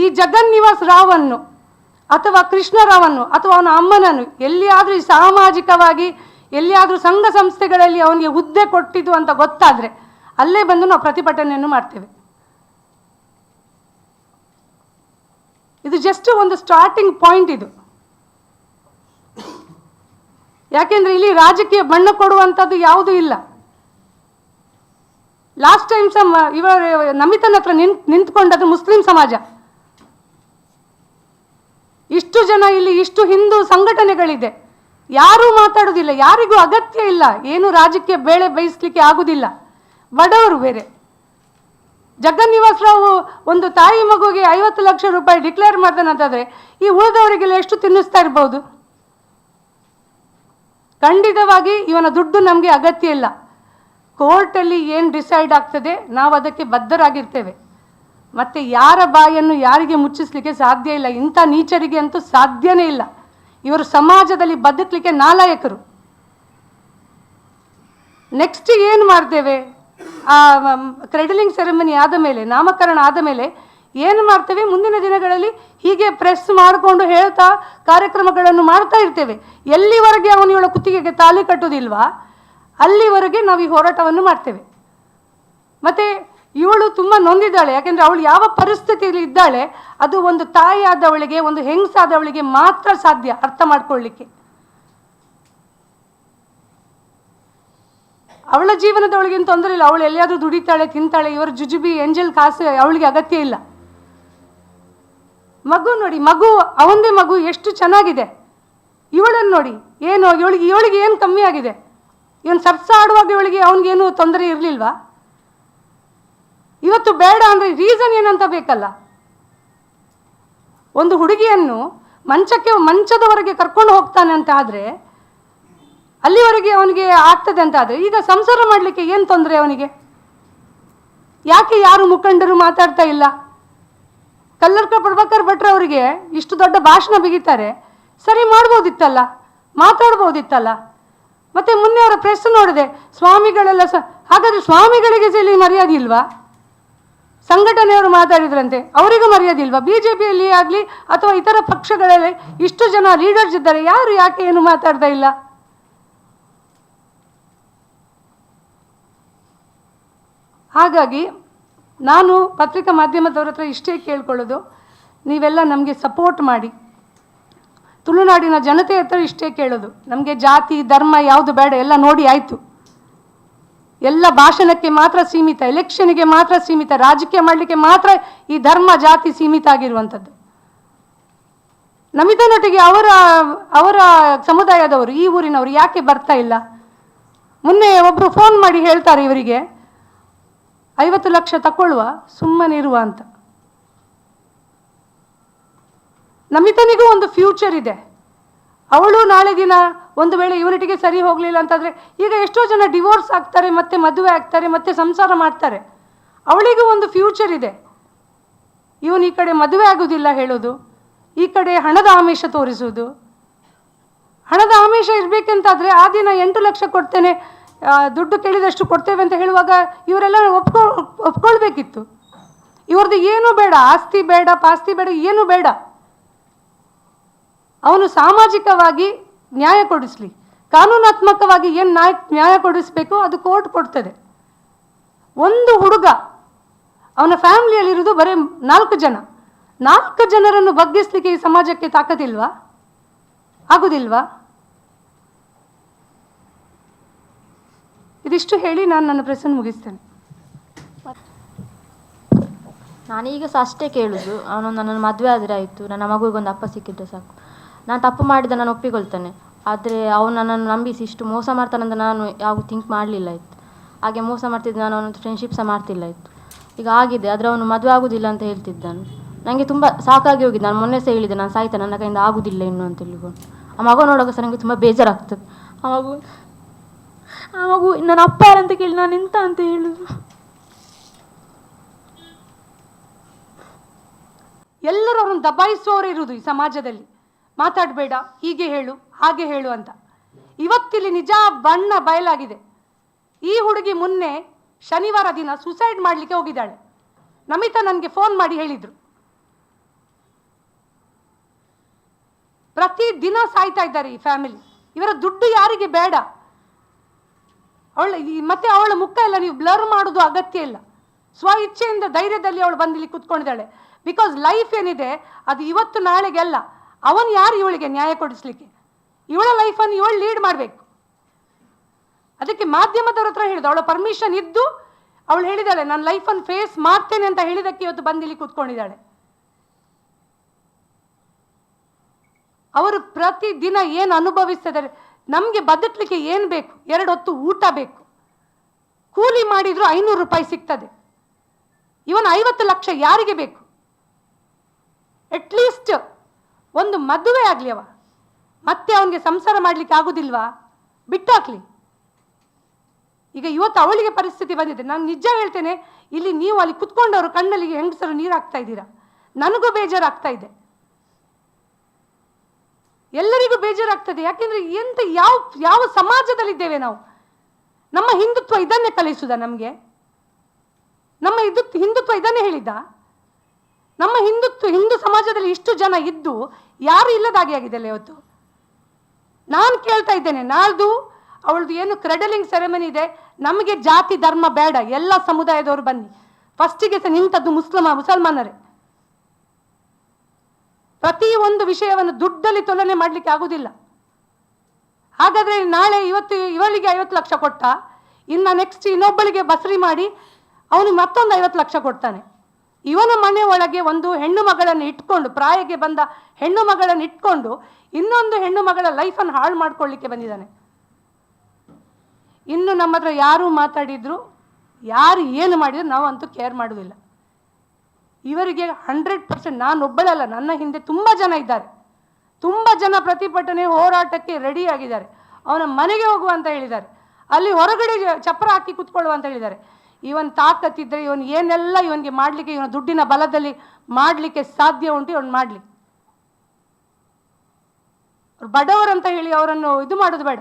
ಈ ಜಗನ್ನಿವಾಸ್ ರಾವನ್ನು ಅಥವಾ ಕೃಷ್ಣರಾವನ್ನು ಅಥವಾ ಅವನ ಅಮ್ಮನನ್ನು ಎಲ್ಲಿಯಾದರೂ ಸಾಮಾಜಿಕವಾಗಿ, ಎಲ್ಲಿಯಾದರೂ ಸಂಘ ಸಂಸ್ಥೆಗಳಲ್ಲಿ ಅವನಿಗೆ ಹುದ್ದೆ ಕೊಟ್ಟಿದ್ದು ಅಂತ ಗೊತ್ತಾದರೆ ಅಲ್ಲೇ ಬಂದು ನಾವು ಪ್ರತಿಭಟನೆಯನ್ನು ಮಾಡ್ತೇವೆ. ಇದು ಜಸ್ಟ್ ಒಂದು ಸ್ಟಾರ್ಟಿಂಗ್ ಪಾಯಿಂಟ್ ಇದು. ಯಾಕೆಂದ್ರೆ ಇಲ್ಲಿ ರಾಜಕೀಯ ಬಣ್ಣ ಕೊಡುವಂಥದ್ದು ಯಾವುದೂ ಇಲ್ಲ. ಲಾಸ್ಟ್ ಟೈಮ್ ಸಮ ಇವರ ಇವ, ನಮಿತನ ಹತ್ರ ನಿಂತ್ ನಿಂತ್ಕೊಂಡದ್ದು ಮುಸ್ಲಿಂ ಸಮಾಜ. ಇಷ್ಟು ಜನ ಇಲ್ಲಿ, ಇಷ್ಟು ಹಿಂದೂ ಸಂಘಟನೆಗಳಿದೆ. ಯಾರೂ ಮಾತಾಡೋದಿಲ್ಲ, ಯಾರಿಗೂ ಅಗತ್ಯ ಇಲ್ಲ. ಏನು ರಾಜಕೀಯ ಬೇಳೆ ಬೇಯಿಸ್ಲಿಕ್ಕೆ ಆಗುದಿಲ್ಲ. ಬಡವರು ಬೇರೆ. ಜಗನ್ನಿವಾಸ್ ರಾವ್ ಒಂದು ತಾಯಿ ಮಗುವಿಗೆ ಐವತ್ತು ಲಕ್ಷ ರೂಪಾಯಿ ಡಿಕ್ಲೇರ್ ಮಾಡ್ತಾನಂತಾದ್ರೆ ಈ ಉಳಿದವರಿಗೆಲ್ಲ ಎಷ್ಟು ತಿನ್ನಿಸ್ತಾ ಇರ್ಬೋದು? ಖಂಡಿತವಾಗಿ ಇವನ ದುಡ್ಡು ನಮಗೆ ಅಗತ್ಯ ಇಲ್ಲ. ಕೋರ್ಟಲ್ಲಿ ಏನು ಡಿಸೈಡ್ ಆಗ್ತದೆ, ನಾವು ಅದಕ್ಕೆ ಬದ್ಧರಾಗಿರ್ತೇವೆ. ಮತ್ತು ಯಾರ ಬಾಯನ್ನು ಯಾರಿಗೆ ಮುಚ್ಚಿಸ್ಲಿಕ್ಕೆ ಸಾಧ್ಯ ಇಲ್ಲ, ಇಂಥ ನೀಚರಿಗೆ ಅಂತೂ ಸಾಧ್ಯನೇ ಇಲ್ಲ. ಇವರು ಸಮಾಜದಲ್ಲಿ ಬದುಕಲಿಕ್ಕೆ ನಾಲಾಯಕರು. ನೆಕ್ಸ್ಟ್ ಏನು ಮಾಡ್ತೇವೆ? ಆ ಕ್ರೆಡಲಿಂಗ್ ಸೆರೆಮನಿ ಆದ ಮೇಲೆ, ನಾಮಕರಣ ಆದ ಮೇಲೆ ಏನು ಮಾಡ್ತೇವೆ? ಮುಂದಿನ ದಿನಗಳಲ್ಲಿ ಹೀಗೆ ಪ್ರೆಸ್ ಮಾಡಿಕೊಂಡು ಹೇಳ್ತಾ ಕಾರ್ಯಕ್ರಮಗಳನ್ನು ಮಾಡ್ತಾ ಇರ್ತೇವೆ. ಎಲ್ಲಿವರೆಗೆ ಅವನಿವಳ ಕುತ್ತಿಗೆಗೆ ತಾಲಿ ಕಟ್ಟೋದಿಲ್ವಾ ಅಲ್ಲಿವರೆಗೆ ನಾವು ಈ ಹೋರಾಟವನ್ನು ಮಾಡ್ತೇವೆ. ಮತ್ತು ಇವಳು ತುಂಬ ನೊಂದಿದ್ದಾಳೆ, ಯಾಕೆಂದರೆ ಅವಳು ಯಾವ ಪರಿಸ್ಥಿತಿಯಲ್ಲಿ ಇದ್ದಾಳೆ, ಅದು ಒಂದು ತಾಯಿ ಆದವಳಿಗೆ, ಒಂದು ಹೆಂಗಸಾದವಳಿಗೆ ಮಾತ್ರ ಸಾಧ್ಯ ಅರ್ಥ ಮಾಡ್ಕೊಳ್ಳಿಕ್ಕೆ. ಅವಳ ಜೀವನದೊಳಗೇನು ತೊಂದರೆ ಇಲ್ಲ, ಅವಳು ಎಲ್ಲಿಯಾದರೂ ದುಡಿತಾಳೆ, ತಿಂತಾಳೆ, ಇವರು ಜುಜುಬಿ ಎಂಜಲ್ ಕಾಸು, ಅವಳಿಗೆ ಅಗತ್ಯ ಇಲ್ಲ. ಮಗು ನೋಡಿ, ಮಗು, ಅವಂದೇ ಮಗು ಎಷ್ಟು ಚೆನ್ನಾಗಿದೆ. ಇವಳನ್ನು ನೋಡಿ, ಏನು, ಇವಳಿಗೆ ಇವಳಿಗೆ ಏನು ಕಮ್ಮಿ ಆಗಿದೆ? ಇವನು ಸಬ್ಸ ಆಡುವಾಗ ಇವಳಿಗೆ ಅವನಿಗೇನು ತೊಂದರೆ ಇರಲಿಲ್ವಾ? ಇವತ್ತು ಬೇಡ ಅಂದರೆ ರೀಸನ್ ಏನಂತ ಬೇಕಲ್ಲ. ಒಂದು ಹುಡುಗಿಯನ್ನು ಮಂಚಕ್ಕೆ, ಮಂಚದವರೆಗೆ ಕರ್ಕೊಂಡು ಹೋಗ್ತಾನೆ ಅಂತ ಆದರೆ, ಅಲ್ಲಿವರೆಗೆ ಅವನಿಗೆ ಆಗ್ತದೆ ಅಂತ ಆದರೆ, ಈಗ ಸಂಸಾರ ಮಾಡಲಿಕ್ಕೆ ಏನು ತೊಂದರೆ ಅವನಿಗೆ? ಯಾಕೆ ಯಾರು ಮುಖಂಡರು ಮಾತಾಡ್ತಾ ಇಲ್ಲ? ಕಲ್ಲರ್ಕ ಪ್ರಭಾಕರ್ ಭಟ್ರು ಅವರಿಗೆ ಇಷ್ಟು ದೊಡ್ಡ ಭಾಷಣ ಬಿಗಿತಾರೆ. ಸರಿ, ಮಾಡ್ಬೋದಿತ್ತಲ್ಲ? ಮಾತಾಡ್ಬೋದಿತ್ತಲ್ಲ? ಮತ್ತೆ ಮೊನ್ನೆ ಅವರ ಪ್ರೆಸ್ ನೋಡಿದೆ. ಸ್ವಾಮಿಗಳೆಲ್ಲ ಸ, ಹಾಗಾದ್ರೆ ಸ್ವಾಮಿಗಳಿಗೆ ಇಲ್ಲಿ ಮರ್ಯಾದೆ ಇಲ್ವಾ? ಸಂಘಟನೆಯವರು ಮಾತಾಡಿದ್ರಂತೆ, ಅವರಿಗೂ ಮರ್ಯಾದೆ ಇಲ್ವಾ? ಬಿ ಜೆ ಪಿಯಲ್ಲಿ ಆಗಲಿ ಅಥವಾ ಇತರ ಪಕ್ಷಗಳಲ್ಲಿ ಇಷ್ಟು ಜನ ಲೀಡರ್ಸ್ ಇದ್ದಾರೆ, ಯಾರು ಯಾಕೆ ಏನು ಮಾತಾಡ್ತಾ ಇಲ್ಲ? ಹಾಗಾಗಿ ನಾನು ಪತ್ರಿಕಾ ಮಾಧ್ಯಮದವ್ರ ಹತ್ರ ಇಷ್ಟೇ ಕೇಳ್ಕೊಳ್ಳೋದು, ನೀವೆಲ್ಲ ನಮಗೆ ಸಪೋರ್ಟ್ ಮಾಡಿ. ತುಳುನಾಡಿನ ಜನತೆ ಹತ್ರ ಇಷ್ಟೇ ಕೇಳೋದು. ನಮಗೆ ಜಾತಿ, ಧರ್ಮ ಯಾವುದು ಬೇಡ, ಎಲ್ಲ ನೋಡಿ ಆಯಿತು. ಎಲ್ಲ ಭಾಷಣಕ್ಕೆ ಮಾತ್ರ ಸೀಮಿತ ಎಲೆಕ್ಷನ್ಗೆ ಮಾತ್ರ ಸೀಮಿತ, ರಾಜಕೀಯ ಮಾಡಲಿಕ್ಕೆ ಮಾತ್ರ ಈ ಧರ್ಮ, ಜಾತಿ ಸೀಮಿತ ಆಗಿರುವಂಥದ್ದು. ನಮಿತನೊಟ್ಟಿಗೆ ಅವರ ಅವರ ಸಮುದಾಯದವರು, ಈ ಊರಿನವರು ಯಾಕೆ ಬರ್ತಾ ಇಲ್ಲ? ಮೊನ್ನೆ ಒಬ್ಬರು ಫೋನ್ ಮಾಡಿ ಹೇಳ್ತಾರೆ ಇವರಿಗೆ, ಐವತ್ತು ಲಕ್ಷ ತಗೊಳ್ಳುವ ಸುಮ್ಮನೆ ಇರುವ ಅಂತ. ನಮಿತನಿಗೂ ಒಂದು ಫ್ಯೂಚರ್ ಇದೆ. ಅವಳು ನಾಳೆ ದಿನ ಒಂದು ವೇಳೆ ಯೂನಿಟಿಗೆ ಸರಿ ಹೋಗಲಿಲ್ಲ ಅಂತಂದರೆ ಈಗ ಎಷ್ಟೋ ಜನ ಡಿವೋರ್ಸ್ ಆಗ್ತಾರೆ, ಮತ್ತೆ ಮದುವೆ ಆಗ್ತಾರೆ, ಮತ್ತೆ ಸಂಸಾರ ಮಾಡ್ತಾರೆ. ಅವಳಿಗೂ ಒಂದು ಫ್ಯೂಚರ್ ಇದೆ. ಇವನು ಈ ಕಡೆ ಮದುವೆ ಆಗೋದಿಲ್ಲ ಹೇಳೋದು, ಈ ಕಡೆ ಹಣದ ಆಮಿಷ ತೋರಿಸೋದು ಹಣದ ಆಮಿಷ ಇರಬೇಕಂತಾದರೆ ಆ ದಿನ ಎಂಟು ಲಕ್ಷ ಕೊಡ್ತೇನೆ ದುಡ್ಡು ಕೇಳಿದಷ್ಟು ಕೊಡ್ತೇವೆ ಅಂತ ಹೇಳುವಾಗ ಇವರೆಲ್ಲ ಒಪ್ಕೊ, ಒಪ್ಕೊಳ್ಬೇಕಿತ್ತು. ಇವ್ರದ್ದು ಏನೂ ಬೇಡ, ಆಸ್ತಿ ಬೇಡ, ಪಾಸ್ತಿ ಬೇಡ, ಏನೂ ಬೇಡ. ಅವನು ಸಾಮಾಜಿಕವಾಗಿ ನ್ಯಾಯ ಕೊಡಿಸ್ಲಿ. ಕಾನೂನಾತ್ಮಕವಾಗಿ ಏನು ನ್ಯಾಯ ನ್ಯಾಯ ಕೊಡಿಸ್ಬೇಕು, ಅದು ಕೋರ್ಟ್ ಕೊಡ್ತದೆ. ಒಂದು ಹುಡುಗ, ಅವನ ಫ್ಯಾಮಿಲಿಯಲ್ಲಿರೋದು ಬರೀ ನಾಲ್ಕು ಜನ. ನಾಲ್ಕು ಜನರನ್ನು ಬಗ್ಗಿಸ್ಲಿಕ್ಕೆ ಈ ಸಮಾಜಕ್ಕೆ ತಾಕದಿಲ್ವಾ ಆಗುದಿಲ್ವಾ? ಇದಿಷ್ಟು ಹೇಳಿ ನಾನು ನನ್ನ ಪ್ರಶ್ನೆ ಮುಗಿಸ್ತೇನೆ. ನಾನೀಗ ಸಹ ಅಷ್ಟೇ ಕೇಳುದು. ಅವನು ನನ್ನನ್ನು ಮದುವೆ ಆದರೆ ಆಯಿತು. ನನ್ನ ಮಗುವಿಗೊಂದು ಅಪ್ಪ ಸಿಕ್ಕಿದ್ರೆ ಸಾಕು. ನಾನು ತಪ್ಪು ಮಾಡಿದ ನಾನು ಒಪ್ಪಿಕೊಳ್ತೇನೆ. ಆದರೆ ಅವನು ನನ್ನನ್ನು ನಂಬಿಸಿ ಇಷ್ಟು ಮೋಸ ಮಾಡ್ತಾನಂತ ನಾನು ಯಾವ ಥಿಂಕ್ ಮಾಡಲಿಲ್ಲ ಇತ್ತು. ಹಾಗೆ ಮೋಸ ಮಾಡ್ತಿದ್ದೆ ನಾನು ಅವನ ಫ್ರೆಂಡ್ಶಿಪ್ ಸಹ ಮಾಡ್ತಿಲ್ಲ ಇತ್ತು. ಈಗ ಆಗಿದೆ, ಆದರೆ ಅವನು ಮದುವೆ ಆಗುದಿಲ್ಲ ಅಂತ ಹೇಳ್ತಿದ್ದಾನೆ ನನಗೆ ತುಂಬ ಸಾಕಾಗಿ ಹೋಗಿದೆ. ನಾನು ಮೊನ್ನೆ ಸಹ ಹೇಳಿದೆ, ನಾನು ಸಾಯ್ತೆ, ನನ್ನ ಕೈಯಿಂದ ಆಗುದಿಲ್ಲ ಇನ್ನು ಅಂತ ಹೇಳಿಕೊಂಡು. ಆ ಮಗು ನೋಡುವಾಗ ಸಹ ನನಗೆ ತುಂಬ ಬೇಜಾರಾಗ್ತದೆ. ಆ ಮಗು ಆ ಮಗು, ನನ್ನ ಅಪ್ಪ ಯಾರಂತ ಕೇಳಿ, ನಾನು ಎಂತ ಅಂತ ಹೇಳುದು ಎಲ್ಲರೂ ಅವರನ್ನು ದಬಾಯಿಸುವವರು ಇರುವುದು ಈ ಸಮಾಜದಲ್ಲಿ. ಮಾತಾಡಬೇಡ, ಹೀಗೆ ಹೇಳು, ಹಾಗೆ ಹೇಳು ಅಂತ. ಇವತ್ತಿಲ್ಲಿ ನಿಜ ಬಣ್ಣ ಬಯಲಾಗಿದೆ. ಈ ಹುಡುಗಿ ಮುನ್ನೆ ಶನಿವಾರ ದಿನ ಸುಸೈಡ್ ಮಾಡಲಿಕ್ಕೆ ಹೋಗಿದ್ದಾಳೆ. ನಮಿತಾ ನನಗೆ ಫೋನ್ ಮಾಡಿ ಹೇಳಿದ್ರು. ಪ್ರತಿ ದಿನ ಸಾಯ್ತಾ ಇದ್ದಾರೆ ಈ ಫ್ಯಾಮಿಲಿ ಇವರ ದುಡ್ಡು ಯಾರಿಗೆ ಬೇಡ. ಅವಳು ಮತ್ತೆ ಅವಳ ಮುಖ ಎಲ್ಲ ನೀವು ಬ್ಲರ್ ಮಾಡೋದು ಅಗತ್ಯ ಇಲ್ಲ. ಸ್ವ ಇಚ್ಛೆಯಿಂದ ಧೈರ್ಯದಲ್ಲಿ ಅವಳು ಬಂದಿಲ್ಲಿ ಕುತ್ಕೊಂಡಿದ್ದಾಳೆ. ಬಿಕಾಸ್ ಲೈಫ್ ಏನಿದೆ, ಅದು ಇವತ್ತು ನಾಳೆಗೆಲ್ಲ ಅವನು ಯಾರು ಇವಳಿಗೆ ನ್ಯಾಯ ಕೊಡಿಸ್ಲಿಕ್ಕೆ? ಇವಳ ಲೈಫನ್ನು ಇವಳು ಲೀಡ್ ಮಾಡಬೇಕು. ಅದಕ್ಕೆ ಮಾಧ್ಯಮದವ್ರ ಹತ್ರ ಹೇಳಿದ, ಅವಳ ಪರ್ಮಿಷನ್ ಇದ್ದು ಅವಳು ಹೇಳಿದಾಳೆ ನಾನು ಲೈಫನ್ನು ಫೇಸ್ ಮಾಡ್ತೇನೆ ಅಂತ ಹೇಳಿದಕ್ಕೆ ಇವತ್ತು ಬಂದಿಲ್ಲಿ ಕೂತ್ಕೊಂಡಿದ್ದಾಳೆ. ಅವರು ಪ್ರತಿದಿನ ಏನು ಅನುಭವಿಸ್ತಿದ್ದಾರೆ ನಮಗೆ ಬದುಕಲಿಕ್ಕೆ ಏನು ಬೇಕು? ಎರಡು ಹೊತ್ತು ಊಟ ಬೇಕು. ಕೂಲಿ ಮಾಡಿದರೂ ಐನೂರು ರೂಪಾಯಿ ಸಿಗ್ತದೆ. ಇವನ್ ಐವತ್ತು ಲಕ್ಷ ಯಾರಿಗೆ ಬೇಕು? ಅಟ್ಲೀಸ್ಟ್ ಒಂದು ಮದುವೆ ಆಗಲಿ ಅವ. ಮತ್ತೆ ಅವನಿಗೆ ಸಂಸಾರ ಮಾಡಲಿಕ್ಕೆ ಆಗುದಿಲ್ವಾ? ಬಿಟ್ಟು ಹಾಕ್ಲಿ. ಈಗ ಇವತ್ತು ಅವಳಿಗೆ ಪರಿಸ್ಥಿತಿ ಬಂದಿದೆ. ನಾನು ನಿಜ ಹೇಳ್ತೇನೆ, ಇಲ್ಲಿ ನೀವು ಅಲ್ಲಿ ಕುತ್ಕೊಂಡವರು ಕಣ್ಣಲ್ಲಿ ಹೆಂಗಸರು ನೀರು ಹಾಕ್ತಾ ಇದ್ದೀರಾ? ನನಗೂ ಬೇಜಾರಾಗ್ತಾ ಇದೆ. ಎಲ್ಲರಿಗೂ ಬೇಜಾರಾಗ್ತದೆ. ಯಾಕೆಂದ್ರೆ ಎಂತ ಯಾವ ಯಾವ ಸಮಾಜದಲ್ಲಿದ್ದೇವೆ ನಾವು? ನಮ್ಮ ಹಿಂದುತ್ವ ಇದನ್ನೇ ಕಲಿಸುದ ನಮಗೆ? ನಮ್ಮ ಇದು, ಹಿಂದುತ್ವ ಇದನ್ನೇ ಹೇಳಿದ ನಮ್ಮ ಹಿಂದುತ್ವ, ಹಿಂದೂ ಸಮಾಜದಲ್ಲಿ ಇಷ್ಟು ಜನ ಇದ್ದು ಯಾರು ಇಲ್ಲದಾಗಿ ಆಗಿದೆ ಅಲ್ಲ ಇವತ್ತು ನಾನು ಕೇಳ್ತಾ ಇದ್ದೇನೆ, ನಾಳ್ದು ಅವಳದು ಏನು ಕ್ರೆಡಲಿಂಗ್ ಸೆರೆಮನಿ ಇದೆ, ನಮಗೆ ಜಾತಿ, ಧರ್ಮ ಬೇಡ, ಎಲ್ಲ ಸಮುದಾಯದವರು ಬನ್ನಿ. ಫಸ್ಟಿಗೆ ಸಹ ನಿಂತದ್ದು ಮುಸ್ಲಿಮ, ಮುಸಲ್ಮಾನರೇ. ಪ್ರತಿ ಒಂದು ವಿಷಯವನ್ನು ದುಡ್ಡಲ್ಲಿ ತುಲನೆ ಮಾಡಲಿಕ್ಕೆ ಆಗುದಿಲ್ಲ. ಹಾಗಾದ್ರೆ ನಾಳೆ ಇವತ್ತು ಇವಳಿಗೆ ಐವತ್ತು ಲಕ್ಷ ಕೊಟ್ಟ, ಇನ್ನ ನೆಕ್ಸ್ಟ್ ಇನ್ನೊಬ್ಬಳಿಗೆ ಬಸರಿ ಮಾಡಿ, ಅವನು ಮತ್ತೊಂದು ಐವತ್ತು ಲಕ್ಷ ಕೊಡ್ತಾನೆ. ಇವನ ಮನೆ ಒಳಗೆ ಒಂದು ಹೆಣ್ಣು ಮಗಳನ್ನು ಇಟ್ಕೊಂಡು, ಪ್ರಾಯಕ್ಕೆ ಬಂದ ಹೆಣ್ಣು ಮಗಳನ್ನು ಇಟ್ಕೊಂಡು ಇನ್ನೊಂದು ಹೆಣ್ಣು ಮಗಳ ಲೈಫನ್ನು ಹಾಳು ಮಾಡ್ಕೊಳ್ಳಿಕ್ಕೆ ಬಂದಿದ್ದಾನೆ. ಇನ್ನು ನಮ್ಮ ಹತ್ರ ಯಾರು ಮಾತಾಡಿದ್ರು, ಯಾರು ಏನು ಮಾಡಿದ್ರು ನಾವು ಅಂತೂ ಕೇರ್ ಮಾಡೋದಿಲ್ಲ ಇವರಿಗೆ ಹಂಡ್ರೆಡ್ ಪರ್ಸೆಂಟ್ ನಾನು ಒಬ್ಬಳಲ್ಲ ನನ್ನ ಹಿಂದೆ ತುಂಬ ಜನ ಇದ್ದಾರೆ. ತುಂಬ ಜನ ಪ್ರತಿಭಟನೆ ಹೋರಾಟಕ್ಕೆ ರೆಡಿ ಆಗಿದ್ದಾರೆ. ಅವನ ಮನೆಗೆ ಹೋಗುವ ಅಂತ ಹೇಳಿದ್ದಾರೆ. ಅಲ್ಲಿ ಹೊರಗಡೆ ಚಪ್ಪರ ಹಾಕಿ ಕುತ್ಕೊಳ್ಳುವ ಅಂತ ಹೇಳಿದ್ದಾರೆ. ಇವನ್ ತಾಕತ್ತಿದ್ರೆ ಇವನ್ ಏನೆಲ್ಲ ಇವನಿಗೆ ಮಾಡ್ಲಿಕ್ಕೆ, ಇವನ ದುಡ್ಡಿನ ಬಲದಲ್ಲಿ ಮಾಡ್ಲಿಕ್ಕೆ ಸಾಧ್ಯ ಉಂಟು ಇವನು ಮಾಡ್ಲಿ. ಬಡವರಂತ ಹೇಳಿ ಅವರನ್ನು ಇದು ಮಾಡೋದು ಬೇಡ.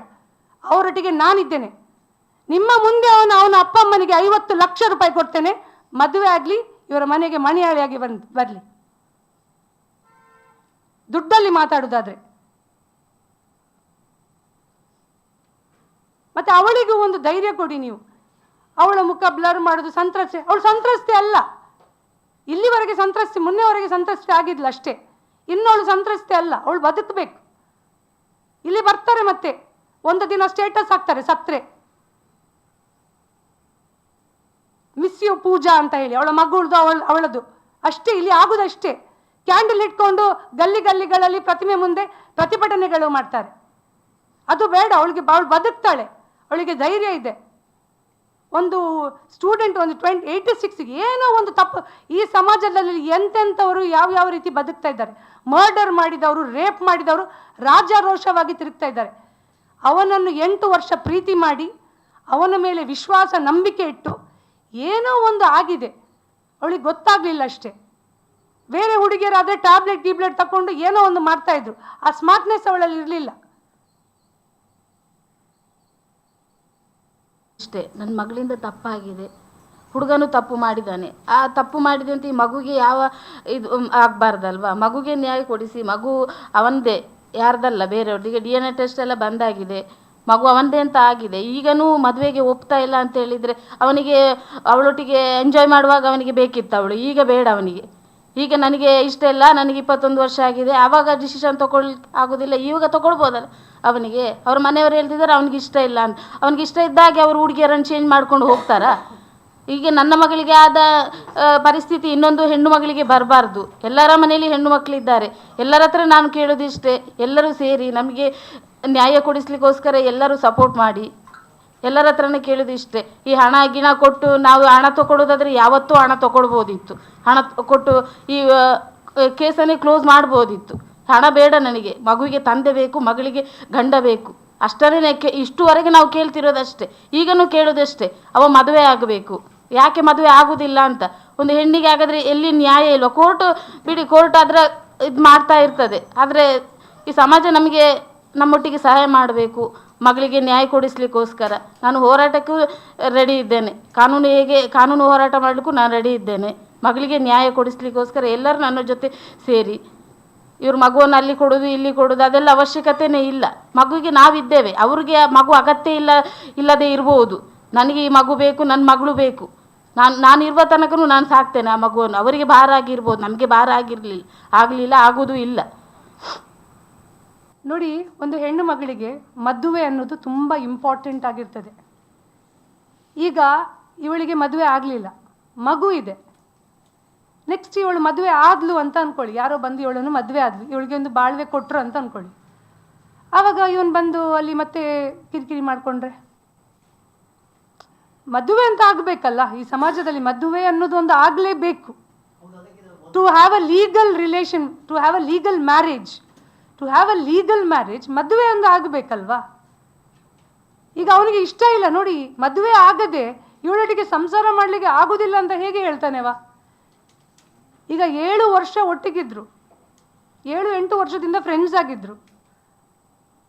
ಅವರೊಟ್ಟಿಗೆ ನಾನಿದ್ದೇನೆ. ನಿಮ್ಮ ಮುಂದೆ ಅವನು, ಅವನ ಅಪ್ಪ ಅಮ್ಮನಿಗೆ ಐವತ್ತು ಲಕ್ಷ ರೂಪಾಯಿ ಕೊಡ್ತೇನೆ. ಮದುವೆ ಆಗಲಿ, ಇವರ ಮನೆಗೆ ಮಣಿಯಾಳಿಯಾಗಿ ಬಂದ್, ಬರಲಿ. ದುಡ್ಡಲ್ಲಿ ಮಾತಾಡುದಾದ್ರೆ. ಮತ್ತೆ ಅವಳಿಗೂ ಒಂದು ಧೈರ್ಯ ಕೊಡಿ ನೀವು. ಅವಳ ಮುಖ ಬ್ಲರ್ ಮಾಡೋದು ಸಂತ್ರಸ್ತೆ. ಅವಳು ಸಂತ್ರಸ್ತೆ ಅಲ್ಲ. ಇಲ್ಲಿವರೆಗೆ ಸಂತ್ರಸ್ತೆ, ಮೊನ್ನೆವರೆಗೆ ಸಂತ್ರಸ್ತೆ ಆಗಿದ್ಲು ಅಷ್ಟೇ. ಇನ್ನು ಅವಳು ಸಂತ್ರಸ್ತೆ ಅಲ್ಲ. ಅವಳು ಬದುಕಬೇಕು. ಇಲ್ಲಿ ಬರ್ತಾರೆ ಮತ್ತೆ. ಒಂದು ದಿನ ಸ್ಟೇಟಸ್ ಹಾಕ್ತಾರೆ ಸತ್ರೆ. ಮಿಸ್ ಯು ಪೂಜಾ ಅಂತ ಹೇಳಿ. ಅವಳ ಮಗುಳ್ದು, ಅವಳ, ಅವಳದು. ಅಷ್ಟೇ, ಇಲ್ಲಿ ಆಗುದಷ್ಟೇ. ಕ್ಯಾಂಡಲ್ ಇಟ್ಕೊಂಡು ಗಲ್ಲಿ ಗಲ್ಲಿಗಳಲ್ಲಿ ಪ್ರತಿಮೆ ಮುಂದೆ ಪ್ರತಿಭಟನೆಗಳು ಮಾಡ್ತಾರೆ. ಅದು ಬೇಡ. ಅವಳಿಗೆ, ಅವಳು ಬದುಕ್ತಾಳೆ. ಅವಳಿಗೆ ಧೈರ್ಯ ಇದೆ. ಒಂದು ಸ್ಟೂಡೆಂಟ್ ಒಂದು ಟ್ವೆಂಟಿ ಏಯ್ಟಿ ಸಿಕ್ಸ್ಗೆ ಏನೋ ಒಂದು ತಪ್ಪು, ಈ ಸಮಾಜದಲ್ಲಿ ಎಂತೆಂಥವರು ಯಾವ ಯಾವ ರೀತಿ ಬದುಕ್ತಾ ಇದ್ದಾರೆ. ಮರ್ಡರ್ ಮಾಡಿದವರು ರೇಪ್ ಮಾಡಿದವರು, ರಾಜಾರೋಷವಾಗಿ ತಿರುಗ್ತಾ ಇದ್ದಾರೆ. ಅವನನ್ನು ಎಂಟು ವರ್ಷ ಪ್ರೀತಿ ಮಾಡಿ, ಅವನ ಮೇಲೆ ವಿಶ್ವಾಸ, ನಂಬಿಕೆ ಇಟ್ಟು, ಏನೋ ಒಂದು ಆಗಿದೆ. ಅವಳಿಗೆ ಗೊತ್ತಾಗಲಿಲ್ಲ ಅಷ್ಟೇ. ಬೇರೆ ಹುಡುಗಿಯರಾದರೆ ಟ್ಯಾಬ್ಲೆಟ್ ಟೀಬ್ಲೆಟ್ ತಗೊಂಡು ಏನೋ ಒಂದು ಮಾಡ್ತಾಯಿದ್ರು ಆ ಸ್ಮಾರ್ಟ್ನೆಸ್ ಅವಳಲ್ಲಿ ಇರಲಿಲ್ಲ. ಅಷ್ಟೇ. ನನ್ನ ಮಗಳಿಂದ ತಪ್ಪಾಗಿದೆ. ಹುಡುಗನು ತಪ್ಪು ಮಾಡಿದ್ದಾನೆ ಆ ತಪ್ಪು ಮಾಡಿದೆ ಅಂತ ಈ ಮಗುಗೆ ಯಾವ ಇದು ಆಗಬಾರ್ದಲ್ವಾ? ಮಗುಗೆ ನ್ಯಾಯ ಕೊಡಿಸಿ, ಮಗು ಅವನದೇ, ಯಾರ್ದಲ್ಲ ಬೇರೆಯವ್ರಿಗೆ ಡಿ ಎನ್ ಎ ಟೆಸ್ಟ್ ಎಲ್ಲ ಬಂದಾಗಿದೆ. ಮಗು ಅವನದೇ ಅಂತ ಆಗಿದೆ. ಈಗನೂ ಮದುವೆಗೆ ಒಪ್ತಾ ಇಲ್ಲ ಅಂತ ಹೇಳಿದರೆ ಅವನಿಗೆ, ಅವಳೊಟ್ಟಿಗೆ ಎಂಜಾಯ್ ಮಾಡುವಾಗ ಅವನಿಗೆ ಬೇಕಿತ್ತು ಅವಳು. ಈಗ ಬೇಡ ಅವನಿಗೆ. ಈಗ ನನಗೆ ಇಷ್ಟ ಇಲ್ಲ, ನನಗೆ ಇಪ್ಪತ್ತೊಂದು ವರ್ಷ ಆಗಿದೆ. ಆವಾಗ ಡಿಸಿಷನ್ ತಗೊಳ್, ಆಗೋದಿಲ್ಲ. ಇವಾಗ ತಗೊಳ್ಬೋದಲ್ಲ. ಅವನಿಗೆ, ಅವ್ರ ಮನೆಯವರು ಹೇಳ್ತಿದ್ದಾರೆ, ಅವನಿಗೆ ಇಷ್ಟ ಇಲ್ಲ ಅಂತ. ಅವನಿಗೆ ಇಷ್ಟ ಇದ್ದಾಗೆ ಅವರು ಹುಡುಗಿಯರನ್ನು ಚೇಂಜ್ ಮಾಡ್ಕೊಂಡು ಹೋಗ್ತಾರಾ? ಈಗ ನನ್ನ ಮಗಳಿಗೆ ಆದ ಪರಿಸ್ಥಿತಿ ಇನ್ನೊಂದು ಹೆಣ್ಣು ಮಗಳಿಗೆ ಬರಬಾರ್ದು. ಎಲ್ಲರ ಮನೆಯಲ್ಲಿ ಹೆಣ್ಣು ಮಕ್ಕಳಿದ್ದಾರೆ ಎಲ್ಲರ ಹತ್ರ ನಾನು ಕೇಳೋದಿಷ್ಟೇ. ಎಲ್ಲರೂ ಸೇರಿ ನಮಗೆ ನ್ಯಾಯ ಕೊಡಿಸ್ಲಿಕ್ಕೋಸ್ಕರ ಎಲ್ಲರೂ ಸಪೋರ್ಟ್ ಮಾಡಿ. ಎಲ್ಲರ ಹತ್ರನೇ ಕೇಳೋದು ಇಷ್ಟೇ ಈ ಹಣ, ಗಿಣ ಕೊಟ್ಟು ನಾವು ಹಣ ತಗೊಳ್ಳೋದಾದ್ರೆ ಯಾವತ್ತೂ ಹಣ ತಗೊಳ್ಬೋದಿತ್ತು. ಹಣ ಕೊಟ್ಟು ಈ ಕೇಸನ್ನೇ ಕ್ಲೋಸ್ ಮಾಡ್ಬೋದಿತ್ತು. ಹಣ ಬೇಡ ನನಗೆ, ಮಗುವಿಗೆ ತಂದೆ ಬೇಕು, ಮಗಳಿಗೆ ಗಂಡ ಬೇಕು. ಅಷ್ಟರೇ ಕೇ, ಇಷ್ಟುವರೆಗೆ ನಾವು ಕೇಳ್ತಿರೋದಷ್ಟೇ, ಈಗನೂ ಕೇಳೋದಷ್ಟೇ, ಅವ ಮದುವೆ ಆಗಬೇಕು. ಯಾಕೆ ಮದುವೆ ಆಗುವುದಿಲ್ಲ ಅಂತ? ಒಂದು ಹೆಣ್ಣಿಗೆ ಹಾಗಾದರೆ ಎಲ್ಲಿ ನ್ಯಾಯ ಇಲ್ವ? ಕೋರ್ಟ್ ಬಿಡಿ ಕೋರ್ಟ್ ಆದ್ರೆ ಇದು ಮಾಡ್ತಾ ಇರ್ತದೆ. ಆದರೆ ಈ ಸಮಾಜ ನಮಗೆ ನಮ್ಮೊಟ್ಟಿಗೆ ಸಹಾಯ ಮಾಡಬೇಕು, ಮಗಳಿಗೆ ನ್ಯಾಯ ಕೊಡಿಸ್ಲಿಕ್ಕೋಸ್ಕರ. ನಾನು ಹೋರಾಟಕ್ಕೂ ರೆಡಿ ಇದ್ದೇನೆ. ಕಾನೂನು ಹೇಗೆ, ಕಾನೂನು ಹೋರಾಟ ಮಾಡಲಿಕ್ಕೂ ನಾನು ರೆಡಿ ಇದ್ದೇನೆ. ಮಗಳಿಗೆ ನ್ಯಾಯ ಕೊಡಿಸ್ಲಿಕ್ಕೋಸ್ಕರ ಎಲ್ಲರೂ ನನ್ನ ಜೊತೆ ಸೇರಿ. ಇವ್ರ ಮಗುವನ್ನು ಅಲ್ಲಿ ಕೊಡೋದು, ಇಲ್ಲಿ ಕೊಡೋದು, ಅದೆಲ್ಲ ಅವಶ್ಯಕತೆನೇ ಇಲ್ಲ. ಮಗುವಿಗೆ ನಾವಿದ್ದೇವೆ. ಅವ್ರಿಗೆ ಮಗು ಅಗತ್ಯ ಇಲ್ಲ, ಇಲ್ಲದೆ ಇರ್ಬೋದು. ನನಗೆ ಈ ಮಗು ಬೇಕು ನನ್ನ ಮಗಳು ಬೇಕು. ನಾನು ನಾನು ಇರುವ ತನಕನೂ ನಾನು ಸಾಕ್ತೇನೆ ಆ ಮಗುವನ್ನು. ಅವರಿಗೆ ಭಾರ ಆಗಿರ್ಬೋದು, ನಮಗೆ ಭಾರ ಆಗಿರಲಿಲ್ಲ, ಆಗಲಿಲ್ಲ, ಆಗೋದು ಇಲ್ಲ. ನೋಡಿ, ಒಂದು ಹೆಣ್ಣು ಮಗಳಿಗೆ ಮದುವೆ ಅನ್ನೋದು ತುಂಬ ಇಂಪಾರ್ಟೆಂಟ್ ಆಗಿರ್ತದೆ. ಈಗ ಇವಳಿಗೆ ಮದುವೆ ಆಗಲಿಲ್ಲ. ಮಗು ಇದೆ. ನೆಕ್ಸ್ಟ್ ಇವಳು ಮದುವೆ ಆದ್ಲು ಅಂತ ಅನ್ಕೊಳ್ಳಿ. ಯಾರೋ ಬಂದು ಇವಳನ್ನು ಮದುವೆ ಆದ್ಲು. ಇವಳಿಗೆ ಒಂದು ಬಾಳ್ವೆ ಕೊಟ್ಟರು ಅಂತ ಅನ್ಕೊಳ್ಳಿ. ಆವಾಗ ಇವನು ಬಂದು ಅಲ್ಲಿ ಮತ್ತೆ ಕಿರಿಕಿರಿ ಮಾಡಿಕೊಂಡ್ರೆ. ಮದುವೆ ಅಂತ ಆಗ್ಬೇಕಲ್ಲ. ಈ ಸಮಾಜದಲ್ಲಿ ಮದುವೆ ಅನ್ನೋದು ಒಂದು ಆಗಲೇಬೇಕು. To have a legal relation to have a legal marriage to have a legal marriage ಮದುವೆ ಒಂದು ಆಗಬೇಕಲ್ವಾ? ಈಗ ಅವನಿಗೆ ಇಷ್ಟ ಇಲ್ಲ. ನೋಡಿ, ಮದುವೆ ಆಗದೆ ಇವಳೊಟ್ಟಿಗೆ ಸಂಸಾರ ಮಾಡಲಿಕ್ಕೆ ಆಗುದಿಲ್ಲ ಅಂತ ಹೇಗೆ ಹೇಳ್ತಾನೆವ ಈಗ ಏಳು ವರ್ಷ ಒಟ್ಟಿಗಿದ್ರು. ಏಳು, ಎಂಟು ವರ್ಷದಿಂದ ಫ್ರೆಂಡ್ಸ್ ಆಗಿದ್ರು.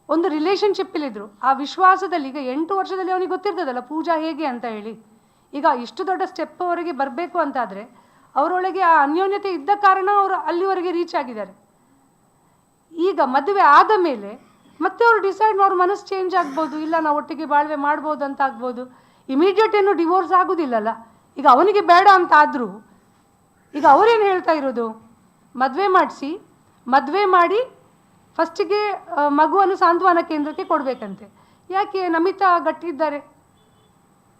ಒಂದು ರಿಲೇಷನ್ಶಿಪ್ಪಲ್ಲಿದ್ದರು ಆ ವಿಶ್ವಾಸದಲ್ಲಿ ಈಗ ಎಂಟು ವರ್ಷದಲ್ಲಿ ಅವನಿಗೆ ಗೊತ್ತಿರ್ತದಲ್ಲ ಪೂಜಾ ಹೇಗೆ ಅಂತ ಹೇಳಿ. ಈಗ ಇಷ್ಟು ದೊಡ್ಡ ಸ್ಟೆಪ್ ಅವರಿಗೆ ಬರಬೇಕು ಅಂತಾದರೆ ಅವರೊಳಗೆ ಆ ಅನ್ಯೋನ್ಯತೆ ಇದ್ದ ಕಾರಣ ಅವರು ಅಲ್ಲಿವರೆಗೆ ರೀಚ್ ಆಗಿದ್ದಾರೆ. ಈಗ ಮದುವೆ ಆದ ಮೇಲೆ ಮತ್ತೆ ಅವರು ಡಿಸೈಡ್ ಅವ್ರ ಮನಸ್ಸು ಚೇಂಜ್ ಆಗ್ಬೋದು, ಇಲ್ಲ ನಾವು ಒಟ್ಟಿಗೆ ಬಾಳ್ವೆ ಮಾಡ್ಬೋದು ಅಂತ ಆಗ್ಬೋದು. ಇಮಿಡಿಯೇಟ್ ಏನು ಡಿವೋರ್ಸ್ ಆಗೋದಿಲ್ಲಲ್ಲ. ಈಗ ಅವನಿಗೆ ಬೇಡ ಅಂತ ಆದರೂ ಈಗ ಅವರೇನು ಹೇಳ್ತಾ ಇರೋದು? ಮದುವೆ ಮಾಡಿಸಿ, ಮದುವೆ ಮಾಡಿ ಫಸ್ಟಿಗೆ ಮಗುವನ್ನು ಸಾಂತ್ವನ ಕೇಂದ್ರಕ್ಕೆ ಕೊಡಬೇಕಂತೆ. ಯಾಕೆ? ನಮಿತಾ ಗಟ್ಟಿದ್ದಾರೆ.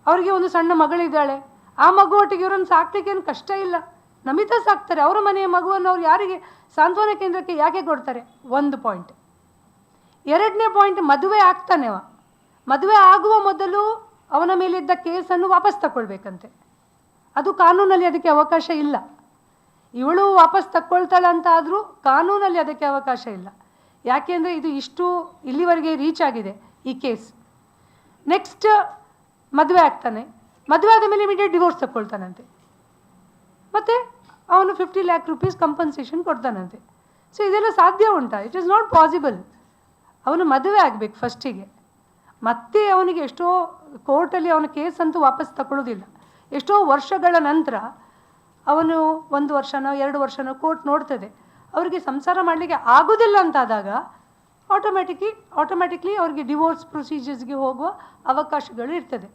ಅವರಿಗೆ ಒಂದು ಸಣ್ಣ ಮಗಳಿದ್ದಾಳೆ. ಆ ಮಗು ಒಟ್ಟಿಗೆ ಇವರನ್ನು ಸಾಕ್ಲಿಕ್ಕೆ ಏನು ಕಷ್ಟ ಇಲ್ಲ. ನಮಿತಾ ಸಾಕ್ತಾರೆ. ಅವರ ಮನೆಯ ಮಗುವನ್ನು ಅವ್ರು ಯಾರಿಗೆ ಸಾಂತ್ವನ ಕೇಂದ್ರಕ್ಕೆ ಯಾಕೆ ಕೊಡ್ತಾರೆ? ಒಂದು ಪಾಯಿಂಟ್ ಎರಡನೇ ಪಾಯಿಂಟ್ ಮದುವೆ ಆಗ್ತಾನೆ ಅವ. ಮದುವೆ ಆಗುವ ಮೊದಲು ಅವನ ಮೇಲಿದ್ದ ಕೇಸನ್ನು ವಾಪಸ್ ತಗೊಳ್ಬೇಕಂತೆ. ಅದು ಕಾನೂನಲ್ಲಿ ಅದಕ್ಕೆ ಅವಕಾಶ ಇಲ್ಲ. ಇವಳು ವಾಪಸ್ ತಕ್ಕೊಳ್ತಾಳೆ ಅಂತ ಆದರೂ ಕಾನೂನಲ್ಲಿ ಅದಕ್ಕೆ ಅವಕಾಶ ಇಲ್ಲ. ಯಾಕೆಂದರೆ ಇದು ಇಷ್ಟು ಇಲ್ಲಿವರೆಗೆ ರೀಚ್ ಆಗಿದೆ ಈ ಕೇಸ್. ನೆಕ್ಸ್ಟ್ ಮದುವೆ ಆಗ್ತಾನೆ. ಮದುವೆ ಆದ ಮೇಲೆ ಇಮಿಡಿಯೇಟ್ ಡಿವೋರ್ಸ್ ತಗೊಳ್ತಾನಂತೆ ಮತ್ತು ಅವನು ಫಿಫ್ಟಿ ಲ್ಯಾಕ್ ರುಪೀಸ್ ಕಂಪನ್ಸೇಷನ್ ಕೊಡ್ತಾನಂತೆ. ಸೊ ಇದೆಲ್ಲ ಸಾಧ್ಯ ಉಂಟಾ? ಇಟ್ ಈಸ್ ನಾಟ್ ಪಾಸಿಬಲ್ ಅವನು ಮದುವೆ ಆಗಬೇಕು ಫಸ್ಟಿಗೆ ಮತ್ತೆ ಅವನಿಗೆ ಎಷ್ಟೋ ಕೋರ್ಟಲ್ಲಿ ಅವನ ಕೇಸ್ ಅಂತೂ ವಾಪಸ್ ತಗೊಳ್ಳೋದಿಲ್ಲ ಎಷ್ಟೋ ವರ್ಷಗಳ ನಂತರ ಅವನು ಒಂದು ವರ್ಷನೋ ಎರಡು ವರ್ಷನೋ ಕೋರ್ಟ್ ನೋಡ್ತದೆ. ಅವರಿಗೆ ಸಂಸಾರ ಮಾಡಲಿಕ್ಕೆ ಆಗೋದಿಲ್ಲ ಅಂತಾದಾಗ ಆಟೋಮ್ಯಾಟಿಕ್ಲಿ ಆಟೋಮ್ಯಾಟಿಕ್ಲಿ ಅವರಿಗೆ ಡಿವೋರ್ಸ್ ಪ್ರೊಸೀಜರ್ಸ್ಗೆ ಹೋಗುವ ಅವಕಾಶಗಳು ಇರ್ತದೆ.